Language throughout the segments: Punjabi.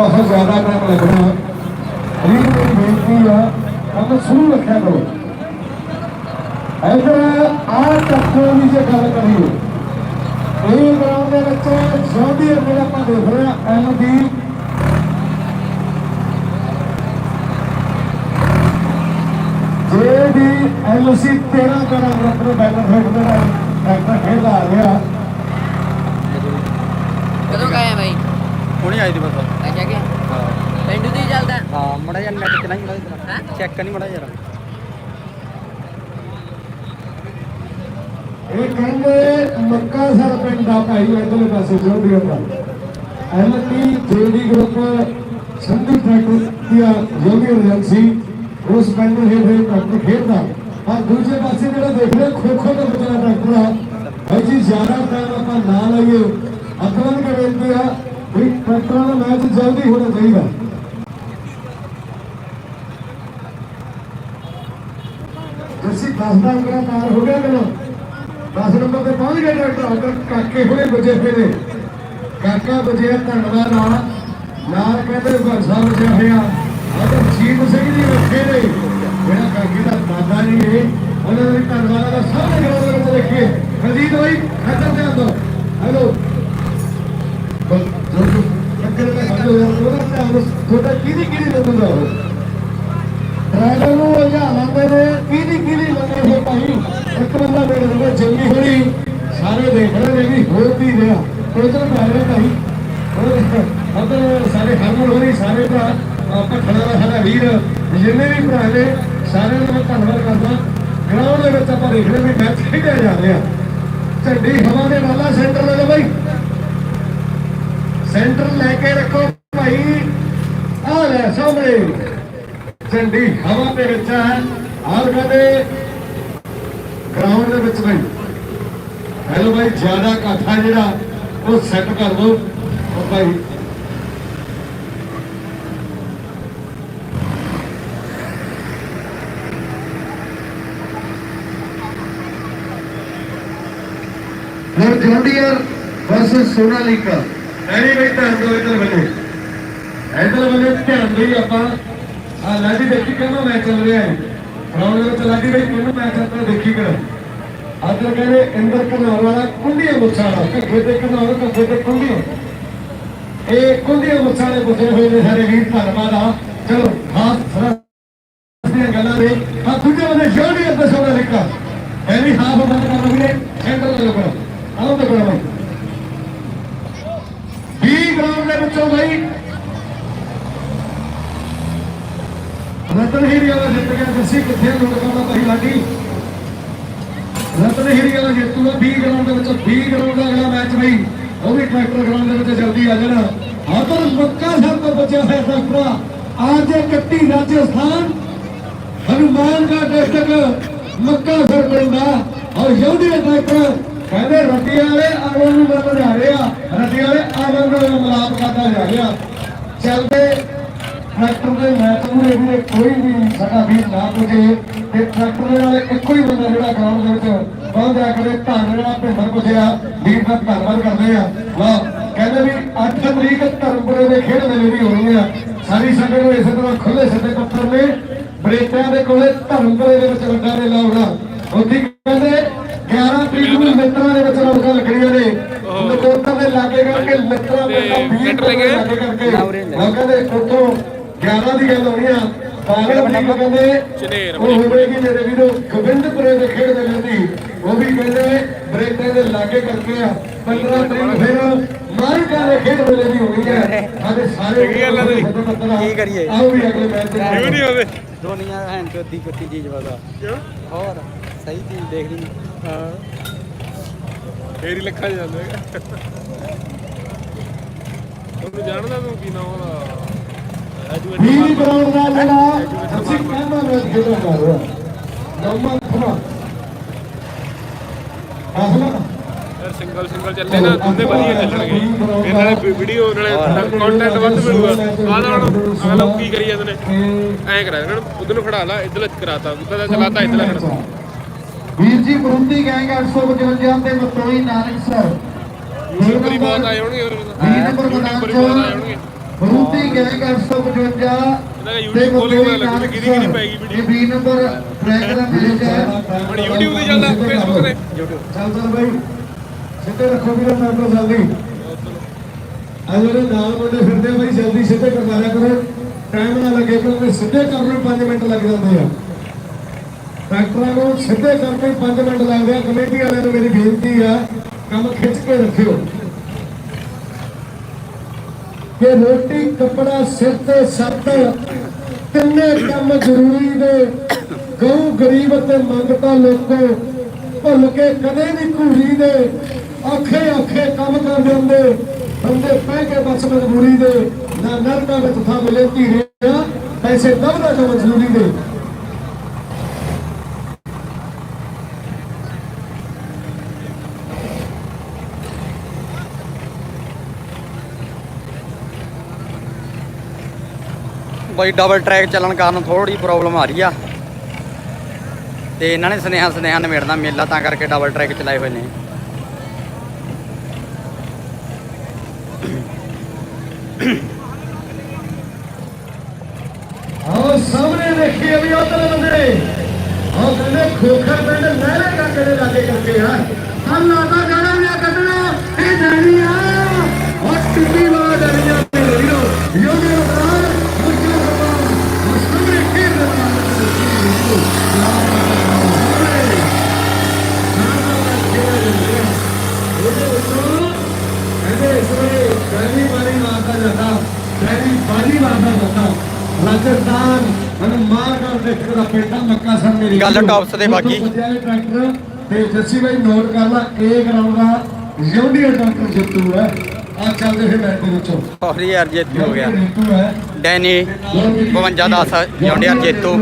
ਬਹੁਤ ਜ਼ਿਆਦਾ ਟਾਈਮ ਲੱਗਣਾ। ਰੀਤ ਮੇਰੀ ਬੇਨਤੀ ਆ ਕੰਮ ਸ਼ੁਰੂ ਰੱਖਿਆ ਕਰੋ। ਇਧਰ ਆ ਟੱਕੋ ਦੀ ਜੇ ਗੱਲ ਕਰੀਏ ਇਹ ਗਰਾਊਂਡ ਦੇ ਵਿੱਚ ਸੌਦੀ ਜਿਹੜਾ ਆਪਾਂ ਦੇਖ ਰਹੇ ਆ ਐਮ ਦੀ। ਜੇ ਵੀ ਐਲਸੀ 13 ਕਰਾਂ ਆਪਣੇ ਬੈਨਰ ਹੇਠ ਜਿਹੜਾ ਟਰੈਕਟਰ ਖੇਡਦਾ ਆ ਗਿਆ ਕਦੋਂ ਗਏ ਬਾਈ? ਹੁਣੇ ਆਈ ਦੀ ਬਸ। ਪਿੰਡ ਦੀ ਚੱਲਦਾ ਹਾਂ ਮੜਾ ਜਾਂ ਨੈਟ ਚਲਾਈ ਮੜਾ ਹੈਂ? ਚੈੱਕ ਨਹੀਂ ਮੜਾ ਯਾਰ ਇਹ ਕਹਿੰਦੇ ਮੱਕਾ ਸਰ ਪਿੰਡ ਦਾ ਭਾਈ ਇਧਰਲੇ ਪਾਸੇ ਜੋੜੀ ਹੁੰਦਾ। LT JD group Sandhu tractor ਦੀਆਂ ਜੋਗੀ ਏਜੰਸੀ ਉਸ ਪਿੰਡ ਦੇ ਹੇਠ ਟਰੈਕਟਰ ਖੇਡਦਾ। ਆ ਦੂਜੇ ਪਾਸੇ ਜਿਹੜਾ ਦੇਖ ਰਹੇ ਖੋਖੋ ਦਾ ਬਚਣਾ ਟਰੈਕਟਰ ਆ। ਭਾਈ ਜੀ ਜ਼ਿਆਦਾ ਟਾਈਮ ਆਪਾਂ ਨਾ ਲਈਏ। ਅਕਲਨ ਕੇ ਬੇਨਤੀ ਆ ਵੀ ਟਰੈਕਟਰਾਂ ਦਾ ਮੈਚ ਜਲਦੀ ਹੋਣਾ ਚਾਹੀਦਾ। ਤੁਸੀਂ 10 ਦਾ ਅੰਕੜਾ ਪਾਰ ਹੋ ਗਿਆ ਕਿ 10 ਨੰਬਰ ਤੇ ਪਹੁੰਚ ਗਏ ਡਾਕਟਰ ਅੰਕਲ ਕਾਕੇ ਹੋਏ ਬਜੇ ਫੇਰੇ ਕਾਕਾ ਬਜੇ ਧੰਨਵਾਦ ਨਾਲ। ਨਾਲ ਕਹਿੰਦੇ ਘਰ ਬਜਿਆ ਹੋਇਆ ਆਦਰ ਜੀਤ ਸਿੰਘ ਜੀ ਰੱਖੇ ਨੇ। ਜਿਹੜਾ ਕਾਕੇ ਦਾ ਦਾਦਾ ਜੀ ਹੈ ਉਹਨਾਂ ਦਾ ਧੰਨਵਾਦ ਦਾ ਸਾਰੇ ਗਰਾਊਂਡ ਦੇ ਵਿੱਚ ਦੇਖੀਏ। ਰਜੀਤ ਭਾਈ ਖਤਮ ਤੇ ਆਂਦੋ ਹੈਲੋ। ਜੋ ਜੋ ਟੱਕਰ ਦਾ ਤੁਹਾਡਾ ਕਿਹਦੀ ਕਿਹਦੀ ਲੱਗਦਾ ਉਹ ਡਰਾਈਵਰ ਨੂੰ ਉਲਝਾ ਲੈਂਦੇ ਕਿਹਦੀ ਕਿਹਦੀ ਲੱਗੇ ਹੋ ਭਾਈ। ਇੱਕ ਬੰਦਾ ਮੇਰੇ ਨਾਲ ਜੰਗੀ ਹੋਣੀ, ਸਾਰੇ ਦੇਖ ਰਹੇ ਨੇ ਵੀ ਹੋ ਕੀ ਰਿਹਾ। ਉਧਰ ਡਰਾਈਵਰ ਭਾਈ। ਉਧਰ ਸਾਰੇ ਹਰਮਨ ਹੋਣੀ, ਸਾਰੇ ਭਰਾ, ਆਪਾਂ ਖੜਾ ਦਾ ਸਾਡਾ ਵੀਰ। ਜਿੰਨੇ ਵੀ ਭਰਾ ਨੇ, ਸਾਰਿਆਂ ਦਾ ਧੰਨਵਾਦ ਕਰਦਾ। ਗਰਾਊਂਡ ਦੇ ਵਿੱਚ ਆਪਾਂ ਦੇਖ ਰਹੇ ਵੀ ਮੈਚ ਖੇਡਿਆ ਜਾ ਰਿਹਾ। ਝੰਡੀ ਹਵਾ ਦੇ ਵਾਲਾ ਸੈਂਟਰ ਲੈ ਲਓ ਭਾਈ ਸੈਂਟਰ ਲੈ ਕੇ ਰੱਖੋ ਭਾਈ। ਆ ਲੈ ਸਾਹਮਣੇ। ਝੰਡੀ ਹਵਾ ਦੇ ਵਿੱਚ ਹੈ ਆਹ ਕਹਿੰਦੇ ਗਰਾਊਂਡ ਦੇ ਵਿੱਚ ਬਈ ਹੈਲੋ ਭਾਈ ਜ਼ਿਆਦਾ ਕਾਠਾ ਜਿਹੜਾ ਉਹ ਸੈੱਟ ਕਰ ਦੋ ਉਹ ਭਾਈ ਫਿਰ ਜੌਂਡੀਅਰ ਵਰਸਸ ਸੋਨਾਲੀਕਾ ਐਨੀ ਬਈ ਧਿਆਨ ਦਿਓ ਇਧਰ ਬੰਨੇ ਇਧਰ ਬੰਨੇ ਧਿਆਨ ਦੇਈ ਆਪਾਂ ਆ ਲਾਡੀ ਦੇਖੀ ਕਿਹਨੂੰ ਮੈਚ ਚੱਲ ਰਿਹਾ ਹੈ? ਗਰਾਊਂਡ ਵਿੱਚ ਲਾਡੀ ਬਈ ਕਹਿੰਦਾ ਮੈਂ ਚੱਲ ਰਿਹਾ ਦੇਖੀ ਕਰ ਅੱਜ ਕਹਿੰਦੇ ਇੰਦਰ ਕਨੌਰ ਵਾਲਾ ਕੁੰਡੀਆਂ ਮੁੱਛਾਂ ਵਾਲਾ ਕੱਗੇ ਤੇ ਕਨੌਰ ਕੱਗੇ ਤੇ ਕੁੰਡੀਆਂ। ਇਹ ਕੁੰਡੀਆਂ ਮੁੱਛਾਂ ਦੇ ਹੋਏ ਨੇ ਸਾਰੇ ਵੀਰ ਧੰਨਵਾਦ ਆ। ਚਲੋ ਖਾਸ ਸਰਸ ਦੀਆਂ ਗੱਲਾਂ ਨੇ ਆ ਦੂਜੇ ਬੰਦੇ ਜੋੜੀ ਅੱਗੇ ਸੋਨਾ ਲਿਖਾ ਐ ਵੀ ਹਾਫ ਬੰਦ ਕਰ ਲਓ ਵੀਰੇ ਸੈਂਟਰ ਤੇ ਲੱਗਣਾ ਆਓ ਤੇ ਕਰੋ ਵੀ ਗਰਾਊਂਡ ਦੇ ਵਿੱਚੋਂ ਬਈ ਰਤਨ ਹੀਰੀ ਵਾਲਾ ਜਿੱਤ ਗਿਆ ਦੱਸੀ ਕਿੱਥੇ ਲੋਕਾਂ ਦਾ ਭਾਈ ਲਾਡੀ ਰਤਨ ਹੀਰੀ ਵਾਲਾ ਜਿੱਤੂਗਾ 20 ਗਰਾਊਂਡ ਦੇ ਵਿੱਚ 20 ਗਰਾਊਂਡ ਦਾ ਅਗਲਾ ਮੈਚ ਬਈ ਉਹ ਵੀ ਟਰੈਕਟਰ ਕਰਦੀ ਆ ਜਿਹੜਾ ਹਜ਼ਰ ਮੱਕਾ ਸਾਹਿਬ ਤੋਂ ਬਚਿਆ ਹੋਇਆ ਸਫਰਾ आज इकट्ठी राजस्थान हनुमान का डिस्ट्रिक्ट मक्का सर पिंडा और यहूदी ट्रैक्टर कहते रटिया वाले आगम में बदल जा रहे रटिया वाले आगम में मिलाप करता जा रहा चलते ट्रैक्टर के मैच में भी कोई भी ਸਾਡਾ ਵੀਰ ਨਾ ਪੁੱਜੇ ਤੇ ਟਰੈਕਟਰ ਦੇ ਨਾਲ ਇੱਕੋ ਹੀ ਬੰਦਾ ਜਿਹੜਾ ਗਰਾਊਂਡ ਦੇ ਵਿੱਚ ਪਹੁੰਚ ਜਾ ਕਰੇ ਧੰਨਵਾਦ ਭਿੰਦਰ ਪੁੱਜਿਆ ਵੀਰ ਦਾ ਧੰਨਵਾਦ ਕਰਦੇ ਆ ਵਾਹ ਕਹਿੰਦੇ ਵੀ 8 ਤਰੀਕ ਧਰਮਪੁਰੇ ਦੇ ਖੇਡ ਮੇਲੇ ਦੀ ਹੋਣੀ ਆ। ਸਾਰੀ ਸੰਗਤ ਨੂੰ ਇਸੇ ਤਰ੍ਹਾਂ ਖੁੱਲੇ ਸਿੱਧੇ ਪੱਥਰ ਨੇ। ਬਰੇਟਿਆਂ ਦੇ ਕੋਲੇ ਧਰਮਪੁਰੇ ਦੇ ਵਿੱਚ ਵੱਡਾ ਮੇਲਾ ਹੋਣਾ। ਉੱਥੇ ਕਹਿੰਦੇ 11 ਤਰੀਕ ਨੂੰ ਮਿੱਤਰਾਂ ਦੇ ਵਿੱਚ ਰੌਣਕਾਂ ਲੱਗਣੀਆਂ ਨੇ। ਨਕੋਤਰ ਦੇ ਲਾਗੇ ਕਰਕੇ ਮਿੱਤਰਾਂ ਦੇ ਨਾਲ 20 ਦੇ ਲਾਗੇ ਕਰਕੇ। ਲੋਕਾਂ ਦੇ ਉੱਥੋਂ 11 ਦੀ ਗੱਲ ਹੋਣੀ ਆ। ਪਾਗਲ ਬੰਦਾ ਕਹਿੰਦੇ ਉਹ ਹੋਵੇਗੀ ਮੇਰੇ ਵੀਰੋ ਗੋਬਿੰਦਪੁਰੇ ਦੇ ਖੇਡ ਦੇ ਦੀ। ਉਹ ਵੀ ਕਹਿੰਦੇ ਬਰੇਟਿਆਂ ਦੇ ਲਾਗੇ ਕਰਕੇ ਆ। 15 ਤਰੀਕ ਫਿਰ ਸਾਰੇ ਗੱਲ ਖੇਡ ਵੇਲੇ ਦੀ ਹੋਈ ਹੈ। ਸਾਡੇ ਸਾਰੇ ਕੀ ਕਰੀਏ? ਆਓ ਵੀ ਅਗਲੇ ਮੈਚ ਤੇ ਕਿਉਂ ਨਹੀਂ ਹੋਵੇ ਦੁਨੀਆ ਹੈਂ ਚੋਦੀ ਕੁੱਤੀ ਚੀਜ਼ ਵਾਦਾ ਹੋਰ ਸਹੀ ਚੀਜ਼ ਦੇਖ ਲਈ। ਹਾਂ। ਫੇਰੀ ਲੱਖਾਂ ਜਾਂਦਾ ਹੈਗਾ ਤੁਹਾਨੂੰ ਜਾਣਦਾ ਤੂੰ ਕੀ ਨਾਮ ਉਹਦਾ? ਬੀਬੀ ਗਰਾਊਂਡ ਦਾ ਜਿਹੜਾ ਅਸੀਂ ਕਹਿੰਦਾ ਮੈਂ ਖੇਡਣ ਕਰ ਰਿਹਾ ਨੰਬਰ 3 ਸਿੰਗਲ ਸਿੰਗਲ ਚੱਲੇ ਨਾ ਦੁੱਧੇ ਵਧੀਆ ਚੱਲਣਗੇ। ਇਹ ਨਾਲੇ ਵੀਡੀਓ ਨਾਲੇ ਕੰਟੈਂਟ ਵੱਧ ਮਿਲੂਗਾ। ਆਹ ਹੁਣ ਅਗਲਾ ਕੀ ਕਰੀ ਜਾਂਦੇ ਨੇ? ਐਂ ਕਰਾ ਇਹਨਾਂ ਨੂੰ ਉਧਰ ਨੂੰ ਖੜਾ ਲਾ ਇੱਧਰ ਕਰਾਤਾ ਉੱਧਰ ਦਾ ਚਲਾਤਾ ਇੱਧਰ ਖੜਾ। ਵੀਰ ਜੀ ਬਰੁੰਦੀ ਗੈਂਗ 855 ਤੇ ਮਤੋਈ ਨਾਨਕ ਸਰ। ਯੂਟਿਊਬਰ ਬਹੁਤ ਆਏ ਹੋਣਗੇ ਫਿਰ ਵੀਹ ਨੰਬਰ ਹੋਣਗੇ ਰੂਤੀ ਗੈਂਗ 855 ਇਹਦਾ YouTube ਖੋਲ ਪਤਾ ਲੱਗੂ ਕਿਹਦੀ ਕਿਹਦੀ ਪੈਗੀ ਵੀਡੀਓ ਇਹ 20 ਨੰਬਰ ਟਰੈਕ ਦਾ ਮਿਲ ਹੈ ਹੁਣ YouTube ਤੇ ਚੱਲਦਾ Facebook ਤੇ ਚੱਲ ਚੱਲ ਬਾਈ। ਸਿੱਧੇ ਰੱਖੋ ਵੀਰੇ, ਮੈਂ ਜਲਦੀ। ਆ ਜਿਹੜੇ ਨਾਲ ਮੁੰਡੇ ਫਿਰਦੇ ਆ ਜਲਦੀ ਸਿੱਧੇ ਕਰਵਾ ਲਿਆ ਕਰੋ। ਟਾਈਮ ਨਾ ਲੱਗੇ ਕਿਉਂਕਿ ਸਿੱਧੇ ਕਰਨ ਨੂੰ 5 ਮਿੰਟ ਲੱਗ ਜਾਂਦੇ ਆ। ਟਰੈਕਟਰਾਂ ਨੂੰ ਸਿੱਧੇ ਕਰਨ ਨੂੰ 5 ਮਿੰਟ ਲੱਗਦੇ ਆ। ਕਮੇਟੀ ਵਾਲਿਆਂ ਨੂੰ ਮੇਰੀ ਬੇਨਤੀ ਆ, ਕੰਮ ਖਿੱਚ ਕੇ ਰੱਖਿਓ। ਕਿ ਰੋਟੀ, ਕੱਪੜਾ, ਸਿਰ ਤੇ ਸੱਤ ਤਿੰਨੇ ਕੰਮ ਜ਼ਰੂਰੀ ਨੇ। ਗਊ, ਗਰੀਬ ਅਤੇ ਮੰਗਤਾ ਲੋਕੋ, ਭੁੱਲ ਕੇ ਕਦੇ ਨਹੀਂ ਘੂਰੀ ਦੇ। ਔਖੇ ਔਖੇ ਕੰਮ ਕਰ ਜਾਂਦੇ ਬੰਦੇ ਪੈ ਕੇ ਬਸ ਮਜਬੂਰੀ ਦੇ ਨਾ ਨਰਕਾਂ ਵਿੱਚ ਥਾਂ ਮਿਲੇ ਧੀਰਿਆ ਪੈਸੇ ਦਬਦਾ ਜੋ ਮਜ਼ਦੂਰੀ ਦੇ। ਬਾਈ ਡਬਲ ਟਰੈਕ ਚੱਲਣ ਕਾਰਨ ਥੋੜੀ ਪ੍ਰੋਬਲਮ ਆ ਰਹੀ ਆ। ਤੇ ਇਹਨਾਂ ਨੇ ਸੁਨੇਹਾ ਸੁਨੇਹਾ ਨਿਬੇੜਨਾ ਮੇਲਾ, ਤਾਂ ਕਰਕੇ ਡਬਲ ਟਰੈਕ ਚਲਾਏ ਹੋਏ ਨੇ। ਆਓ ਸਾਹਮਣੇ ਦੇਖੀਏ ਵੀ ਉਧਰ ਬੰਦੇ। ਆਓ ਕਹਿੰਦੇ ਖੋਖਰ ਪਿੰਡ ਨਹਿਰੇ ਦਾ ਕਿਹੜੇ ਲਾਗੇ ਕਰਕੇ ਆ। ਅੱਲਾ ਦਾ ਗਾਣਾ ਵੀ ਆ ਕੱਢਣਾ, ਇਹ ਡੈਣੀ ਆ। ਉਹ ਟਿੱਪੀ ਵਾਲਾ ਡੈਣੀ ਆ ਵੀਰੋ ਯੋਗੇ ਉਤਾਰ ਮੁੱਛਾਂ ਸਵਾਰ ਉਹ ਸਾਹਮਣੇ ਖੇਡ ਰਿਹਾ ਕਹਿੰਦੇ ਇਸ ਵੇਲੇ ਪਹਿਲੀ ਵਾਰੀ ਮਾਰਦਾ ਜਾਂਦਾ ਪਹਿਲੀ ਬਾਜੀ ਮਾਰਦਾ ਜਾਂਦਾ ਰਾਜਸਥਾਨ ਮਨ ਮਾਰ ਕਰ ਦੇਖਦਾ ਪੇਟਾ ਮੱਕਾ ਸਰ ਮੇਰੀ ਗੱਲ tops ਦੇ ਬਾਕੀ। ਟਰੈਕਟਰ ਤੇ ਜੱਸੀ ਬਾਈ ਨੋਟ ਕਰ ਲਾ ਇਹ ਗਰਾਊਂਡ ਦਾ ਜੌਂਡੀਆ ਟਰੈਕਟਰ ਜਿੱਤੂ ਹੈ। ਆ ਚੱਲਦੇ ਫਿਰ ਮੈਚ ਦੇ ਵਿੱਚੋਂ। ਸੌਰੀ ਯਾਰ ਜੇਤੂ ਹੋ ਗਿਆ। ਜਿੱਤੂ ਹੈ। ਡੈਨੀ 52 10 ਜੌਂਡੀਅਰ ਜੇਤੂ।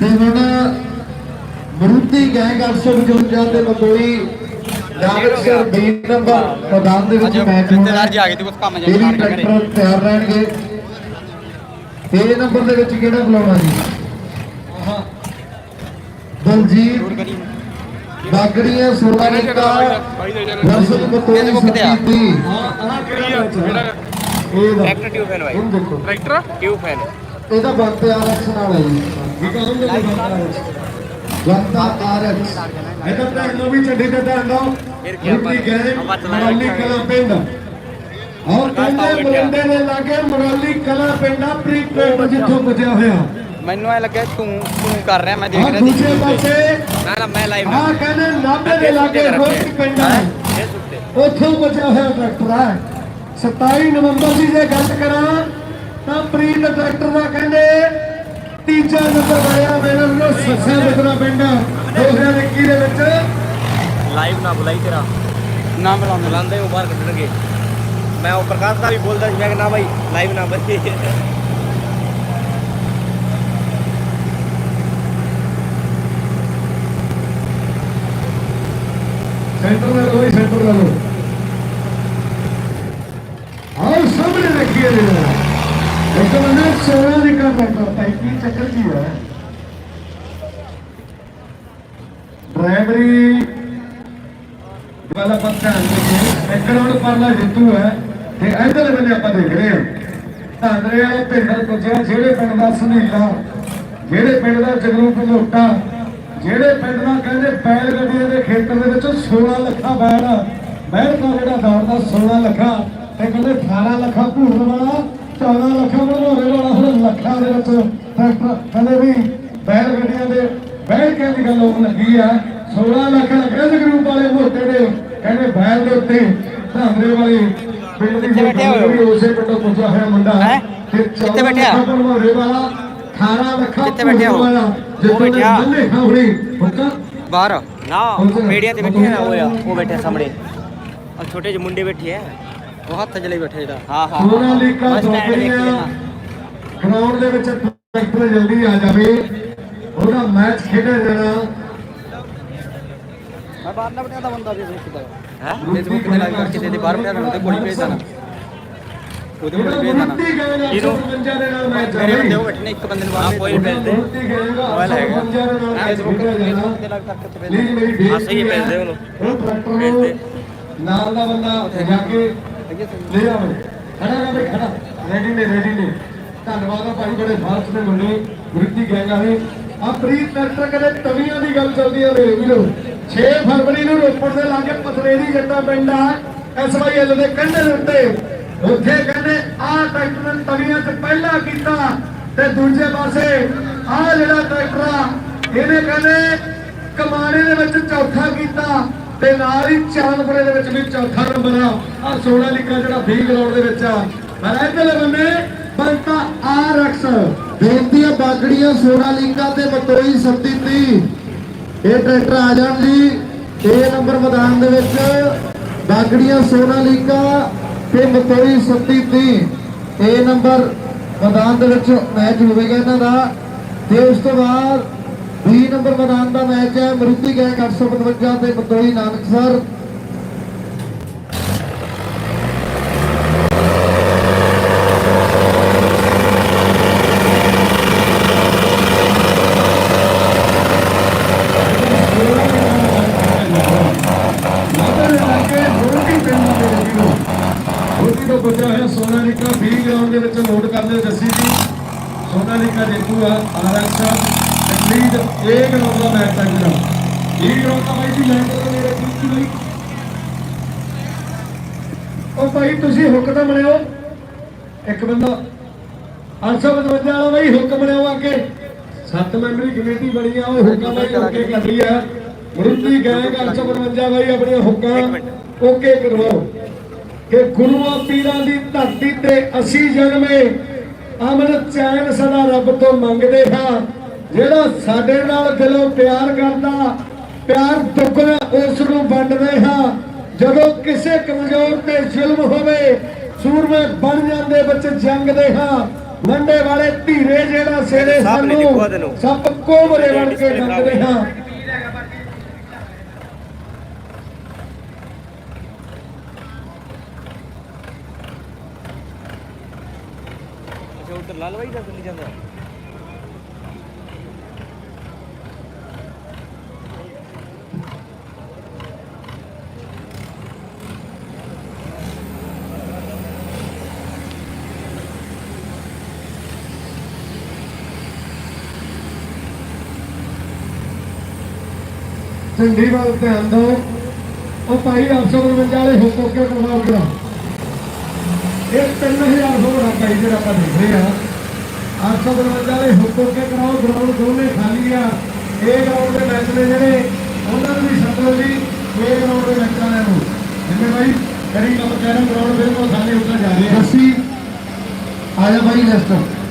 ਤੇ ਹੁਣ ਮਰੂਤੀ ਗੈਂਗ 855 ਦੇ ਬੰਦੋਈ ਨਾਗਰ ਸਰ 20 ਨੰਬਰ ਮੈਦਾਨ ਦੇ ਵਿੱਚ ਮੈਚ ਰਿਸ਼ਤੇਦਾਰ ਜੀ ਆ ਗਏ ਤੇ ਕੁਝ ਕੰਮ ਇਹ ਜਿਹਾ ਟਰੈਕਟਰ ਤਿਆਰ ਰਹਿਣਗੇ। ਤੇ ਨੰਬਰ ਦੇ ਵਿੱਚ ਕਿਹੜਾ ਬੁਲਾਉਣਾ ਜੀ? ਦਲਜੀਤ ਬਾਗੜੀਆਂ ਦਾ ਚੱਲ ਵਰਸਤ ਕਿਹੜਾ ਇਹ ਦਾ ਟਰੈਕਟਰ ਟਿਊਬ ਫੈਨ ਹੁਣ ਦੇਖੋ। ਟਰੈਕਟਰ? ਟਿਊਬ ਫੈਨ ਇਹਦਾ ਬੰਤੇ ਆਰਐਕਸ ਨਾਲ ਹੈ। ਜੀ ਠੀਕ ਹੈ ਉਹਦੇ ਬੰਤਾ ਆਰਐਕਸ ਇਹਦਾ ਭੈਣ ਨੂੰ ਵੀ ਚੱਡੀ ਤੇ ਧਿਆਨ ਦਿਓ। ਰੁਕੀ ਗਏ ਮਰਾਲੀ ਕਲਾ ਪਿੰਡ। ਔਰ ਕਹਿੰਦੇ ਮੁੰਡੇ ਦੇ ਲਾਗੇ ਮਰਾਲੀ ਕਲਾ ਪਿੰਡ ਆ ਜਿੱਥੋਂ ਬਚਿਆ ਹੋਇਆ। ਮੈਨੂੰ ਐ ਲੱਗਿਆ ਤੂੰ ਤੂੰ ਕਰ ਰਿਹਾ ਮੈਂ ਦੇਖ ਆ ਰਿਹਾ ਦੂਜੇ ਪਾਸੇ। ਨਾ ਨਾ ਮੈਂ ਲਾਈਵ ਆ। ਕਹਿੰਦੇ ਨਾਭੇ ਦੇ ਲਾਗੇ ਰੋਟ ਪਿੰਡ ਆ। ਉੱਥੋਂ ਬਚਿਆ ਹੋਇਆ ਟਰੈਕਟਰ ਹੈ 27 ਨਵੰਬਰ ਦੀ ਜੇ ਗੱਲ ਕਰਾਂ ਤਾਂ ਪ੍ਰੀਤ ਟਰੈਕਟਰ ਦਾ ਕਹਿੰਦੇ ਤੀਜਾ ਨੰਬਰ ਆਇਆ ਮੇਰੇ ਨੂੰ ਸੱਸਾ ਵਿਦਰਾ ਪਿੰਡ। 2021 ਦੇ ਵਿੱਚ? ਲਾਈਵ ਨਾ ਬੁਲਾਈ ਤੇਰਾ। ਨਾ ਬੁਲਾਉਂਦਾ। ਬੁਲਾਉਂਦੇ ਉਹ ਬਾਹਰ ਕੱਢਣਗੇ। ਮੈਂ ਉਹ ਪ੍ਰਕਾਸ਼ ਦਾ ਵੀ ਬੋਲਦਾ ਸੀ ਮੈਂ ਕਿ ਨਾ ਬਾਈ ਲਾਈਵ ਨਾ ਬੱਚੇ ਸੈਂਟਰ ਦਾ ਕੋਈ ਸੈਂਟਰ ਦਾ ਲੋ ਆਓ ਸਾਹਮਣੇ ਰੱਖੀਏ ਜੀ। ਇੱਕ ਬੰਦਾ 16 ਦੀ ਕਰ ਬੈਠਾ ਭਾਈ, ਕੀ ਚੱਕਰ ਕੀ ਹੈ ਡਰਾਈਵਰੀ, ਵਾਲਾ ਪੱਤਾ ਹੈ ਇੱਕ ਤੇ ਇਧਰ ਬੰਦੇ ਆਪਾਂ ਦੇਖ ਰਹੇ ਹਾਂ। ਧਾਂਦਰੇ ਵਾਲੇ ਪਿੰਡ ਪੁੱਜਿਆ ਜਿਹੜੇ ਪਿੰਡ ਦਾ ਸੁਨੀਲਾ ਜਿਹੜੇ ਪਿੰਡ ਦਾ ਜਗਰੂਪ ਲੋਟਾ ਜਿਹੜੇ ਪਿੰਡ ਦਾ ਕਹਿੰਦੇ ਪੈਲ ਗੱਡੀਆਂ ਦੇ ਖੇਤਰ ਦੇ ਵਿੱਚ 16 ਲੱਖਾਂ ਬੈਲ ਬੈਲ ਦਾ ਜਿਹੜਾ ਦੌੜਦਾ 16 ਲੱਖਾਂ, ਤੇ ਕਹਿੰਦੇ 18 ਲੱਖਾਂ ਭੂਰਨ ਵਾਲਾ 14 ਲੱਖਾਂ ਬਣਾਉਣੇ ਵਾਲਾ ਲੱਖਾਂ ਦੇ ਵਿੱਚ ਟਰੈਕਟਰ ਕਹਿੰਦੇ ਵੀ ਬੈਲ ਗੱਡੀਆਂ ਦੇ ਬੈਲ ਕੇ ਦੀ ਗੱਲ ਉਹ ਲੱਗੀ ਆ 16 ਲੱਖ ਲੱਗਿਆ ਜਗਰੂਪ ਵਾਲੇ ਮੋਟੇ ਦੇ ਕਹਿੰਦੇ ਬੈਲ ਦੇ ਉੱਤੇ ਧਾਂਦਰੇ ਵਾਲੇ ਪਿੰਡ ਦੀ ਕਿੱਥੇ ਉਸੇ ਪਿੰਡੋਂ ਪੁੱਜਾ ਹੋਇਆ ਮੁੰਡਾ ਹੈਂ? ਤੇ ਕਿੱਥੇ ਬੈਠਿਆ? ਬਣਵਾਰੇ ਵਾਲਾ 18 ਲੱਖਾਂ ਕਿੱਥੇ ਬੈਠਿਆ ਉਹ? ਬੈਠਿਆ। ਬਾਹਰ ਨਾ, ਮੀਡੀਆ ਤੇ ਬੈਠੇ ਆ, ਉਹ ਆ ਬੈਠੇ ਸਾਹਮਣੇ ਔਰ ਛੋਟੇ ਜਿਹੇ ਮੁੰਡੇ ਬੈਠੇ ਆ ਉਹ ਹੱਥ ਜਲੇ ਬੈਠੇ ਜਿਹੜਾ। ਹਾਂ ਹਾਂ। ਸੋਨਾਲੀਕਾ ਨਾ ਗਰਾਊਂਡ ਦੇ ਵਿੱਚ ਟਰੈਕਟਰ ਜਲਦੀ ਆ ਜਾਵੇ। ਉਹਦਾ ਮੈਚ ਖੇਡਿਆ ਜਾਣਾ। ਮੈਂ ਬਾਹਰ ਨਾ ਬਟਿਆ ਦਾ ਬੰਦਾ ਵੀ ਦੇਖਦਾ ਹੈ? ਫੇਸਬੁੱਕ ਤੇ ਲਾਈਵ ਕਰਕੇ ਤੇ ਬਾਹਰ ਬਟਿਆ ਨੂੰ ਤੇ ਗੋਲੀ ਭੇਜ ਦੇਣਾ। ਉਹਦੇ ਕੋਲ ਭੇਜ ਦੇਣਾ। ਦੇ ਮੈਚ ਮੇਰੇ ਬੰਦੇ ਉਹ ਬੈਠੇ ਇੱਕ ਬੰਦੇ ਨੂੰ ਬਾਹਰ ਕੋਈ ਭੇਜ ਦੇ। ਮੋਬਾਈਲ ਹੈਗਾ। ਫੇਸਬੁੱਕ ਫੇਸਬੁੱਕ ਤੇ ਲਾਈਵ ਕਰਕੇ ਤੇ ਭੇਜ ਬੇਨਤੀ ਹਾਂ, ਸਹੀ ਭੇਜ ਦੇ ਉਹਨੂੰ। ਭੇਜ ਦੇ। ਨਾਲ ਦਾ ਬੰਦਾ ਜਾ ਕੇ ਲੈ ਆ ਬਈ ਖੜਾ ਕਰ ਬਈ ਖੜਾ। ਰੈਡੀ ਨੇ ਰੈਡੀ ਨੇ। ਧੰਨਵਾਦ ਆ ਭਾਈ ਬੜੇ ਫਾਸਟ ਨੇ ਮੁੰਡੇ ਵ੍ਰਿਤੀ ਗੈਂਗ ਵਾਲੇ ਆ ਪ੍ਰੀਤ ਟਰੈਕਟਰ ਕਦੇ ਤਵੀਆਂ ਦੀ ਗੱਲ ਚੱਲਦੀ ਆ ਮੇਰੇ ਵੀਰੋ 6 ਫਰਵਰੀ ਨੂੰ ਰੋਪੜ ਦੇ ਲਾਗੇ ਪਥਰੇਰੀ ਜੱਟਾ ਪਿੰਡ ਆ ਐਸਵਾਈਐਲ ਦੇ ਕੰਢੇ ਦੇ ਉੱਤੇ। ਉੱਥੇ ਕਹਿੰਦੇ, ਆ ਟਰੈਕਟਰ ਤਵੀਆਂ 'ਚ ਪਹਿਲਾ ਕੀਤਾ ਤੇ ਦੂਜੇ ਪਾਸੇ ਆ ਜਿਹੜਾ ਟਰੈਕਟਰ ਆ, ਇਹਨੇ ਕਹਿੰਦੇ ਕਮਾਣੇ ਦੇ ਵਿੱਚ ਚੌਥਾ ਕੀਤਾ। ਤੇ ਨਾਲ ਹੀ ਚਾਂਦਪੁਰੇ ਦੇ ਵਿੱਚ ਵੀ ਚੌਥਾ ਨੰਬਰ ਆ। ਆ ਸੋਨਾ ਲਿਕਾ ਜਿਹੜਾ 20 ਗਰਾਊਂਡ ਦੇ ਵਿੱਚ ਆ। ਪਰ ਇੱਧਰਲੇ ਬੰਨੇ, ਬੰਤਾ ਆਰਐਕਸ। ਬੇਨਤੀ ਹੈ ਬਾਗੜੀਆਂ ਸੋਨਾ ਲਿੰਗਾ ਤੇ ਮਤੋਈ 3730 ਇਹ ਟਰੈਕਟਰ ਆ ਜਾਣ ਜੀ। ਇਹ ਨੰਬਰ ਮੈਦਾਨ ਦੇ ਵਿੱਚ ਬਾਗੜੀਆਂ ਸੋਨਾ ਲਿੰਗਾ ਤੇ ਮਤੋਈ 3730 ਇਹ ਨੰਬਰ ਮੈਦਾਨ ਦੇ ਵਿੱਚ ਮੈਚ ਹੋਵੇਗਾ ਇਹਨਾਂ ਦਾ। ਤੇ ਉਸ ਤੋਂ ਬਾਅਦ 20 ਨੰਬਰ ਮੈਦਾਨ ਦਾ ਮੈਚ ਹੈ। ਮਰੂਤੀ ਗੈਂਗ 855 ਤੇ ਮਤੋਈ ਨਾਨਕ ਸਰ ਇਲਾਕੇ ਹੋਰਕੀ ਪਿੰਡ ਦੇ ਵੀਰੋ ਹੋਰਕੀ ਤੋਂ ਬਚਿਆ ਹੋਇਆ ਸੋਨਾ ਲਿਕਾ 20 ਗਰਾਊਂਡ ਦੇ ਵਿੱਚ ਨੋਟ ਕਰਦੇ ਜੱਸੀ ਜੀ ਸੋਨਾ ਲਿਕਾ ਜੇਤੂ ਆ ਆਰਐਕਸ ਕੰਪਲੀਟ ਇਹ ਗਰਾਊਂਡ ਦਾ ਮੈਚ ਹੈ ਜਿਹੜਾ ਇਹ ਗਰਾਊਂਡ ਦਾ ਬਾਈ ਜੀ ਲੈ ਕੇ ਮੇਰੇ ਕੀ ਬਾਈ ਉਹ ਭਾਈ ਤੁਸੀਂ ਹੁੱਕ ਤਾਂ ਬਣਿਓ ਇੱਕ ਬੰਦਾ 855 ਵਾਲਾ ਬਾਈ ਹੁੱਕ ਬਣਿਓ ਅੱਗੇ। ਸੱਤ ਮੈਂਬਰੀ ਕਮੇਟੀ ਬਣੀ ਆ ਉਹ ਹੁੱਕਾਂ ਬਾਈ ਓਕੇ ਕਰ ਰਹੀ ਆ। ਮਰੂਤੀ ਗੈਂਗ 855 ਬਾਈ ਆਪਣੀਆਂ ਹੁੱਕਾਂ ਓਕੇ ਕਰਵਾਓ। ਕਿ ਗੁਰੂਆਂ ਪੀਰਾਂ ਦੀ ਧਰਤੀ ਤੇ ਅਸੀਂ ਜਨਮੇ ਅਮਨ ਚੈਨ ਸਦਾ ਰੱਬ ਤੋਂ ਮੰਗਦੇ ਹਾਂ। ਜਿਹੜਾ ਸਾਡੇ ਨਾਲ ਦਿਲੋਂ ਪਿਆਰ ਕਰਦਾ ਪਿਆਰ ਦੁੱਗਣਾ ਉਸ ਨੂੰ ਵੰਡਦੇ ਹਾਂ। ਜਦੋਂ ਕਿਸੇ ਕਮਜ਼ੋਰ ਤੇ ਜ਼ੁਲਮ ਹੋਵੇ ਸੂਰਮੇ ਬਣ ਜਾਂਦੇ ਵਿੱਚ ਜੰਗਦੇ ਹਾਂ ਮੰਡੇ ਵਾਲੇ ਧੀਰੇ ਜਿਹੜਾ ਸੇਰੇ ਸਾਨੂੰ। ਸੱਪ ਕੋਬਰੇ ਬਣ ਕੇ ਡੰਗਦੇ ਹਾਂ। ਉੱਧਰ ਲਾਲ ਬਾਈ ਦਾ ਚੱਲੀ ਜਾਂਦਾ? ਝੰਡੀ ਵੱਲ ਧਿਆਨ ਦਿਓ। ਉਹ ਭਾਈ 852 ਵਾਲੇ ਹੁਕਮ ਕੇ ਕਰਵਾ ਗਿਆ। ਇਹ 3000 ਹੋਣਾ ਭਾਈ ਜਿਹੜਾ ਆਪਾਂ ਦੇਖ ਰਹੇ ਆ। 852 ਵਾਲੇ ਹੁਕਮ ਕੇ ਕਰਾਓ ਗਰਾਊਂਡ ਦੋਨੇ ਖਾਲੀ ਆ। ਇਹ ਗਰਾਊਂਡ ਦੇ ਮੈਚ ਨੇ ਜਿਹੜੇ, ਉਹਨਾਂ ਨੂੰ ਵੀ ਸੱਦੋ ਜੀ ਇਹ ਗਰਾਊਂਡ ਦੇ ਮੈਚ ਵਾਲਿਆਂ ਨੂੰ। ਜਿਵੇਂ ਭਾਈ ਕਰੀ ਕੰਮ ਕਹਿ ਰਹੇ ਗਰਾਊਂਡ ਬਿਲਕੁਲ ਖਾਲੀ ਉੱਤੇ ਜਾ ਰਹੇ। ਆ ਜੱਸੀ ਆ ਜਾ ਲੈਸਟਰ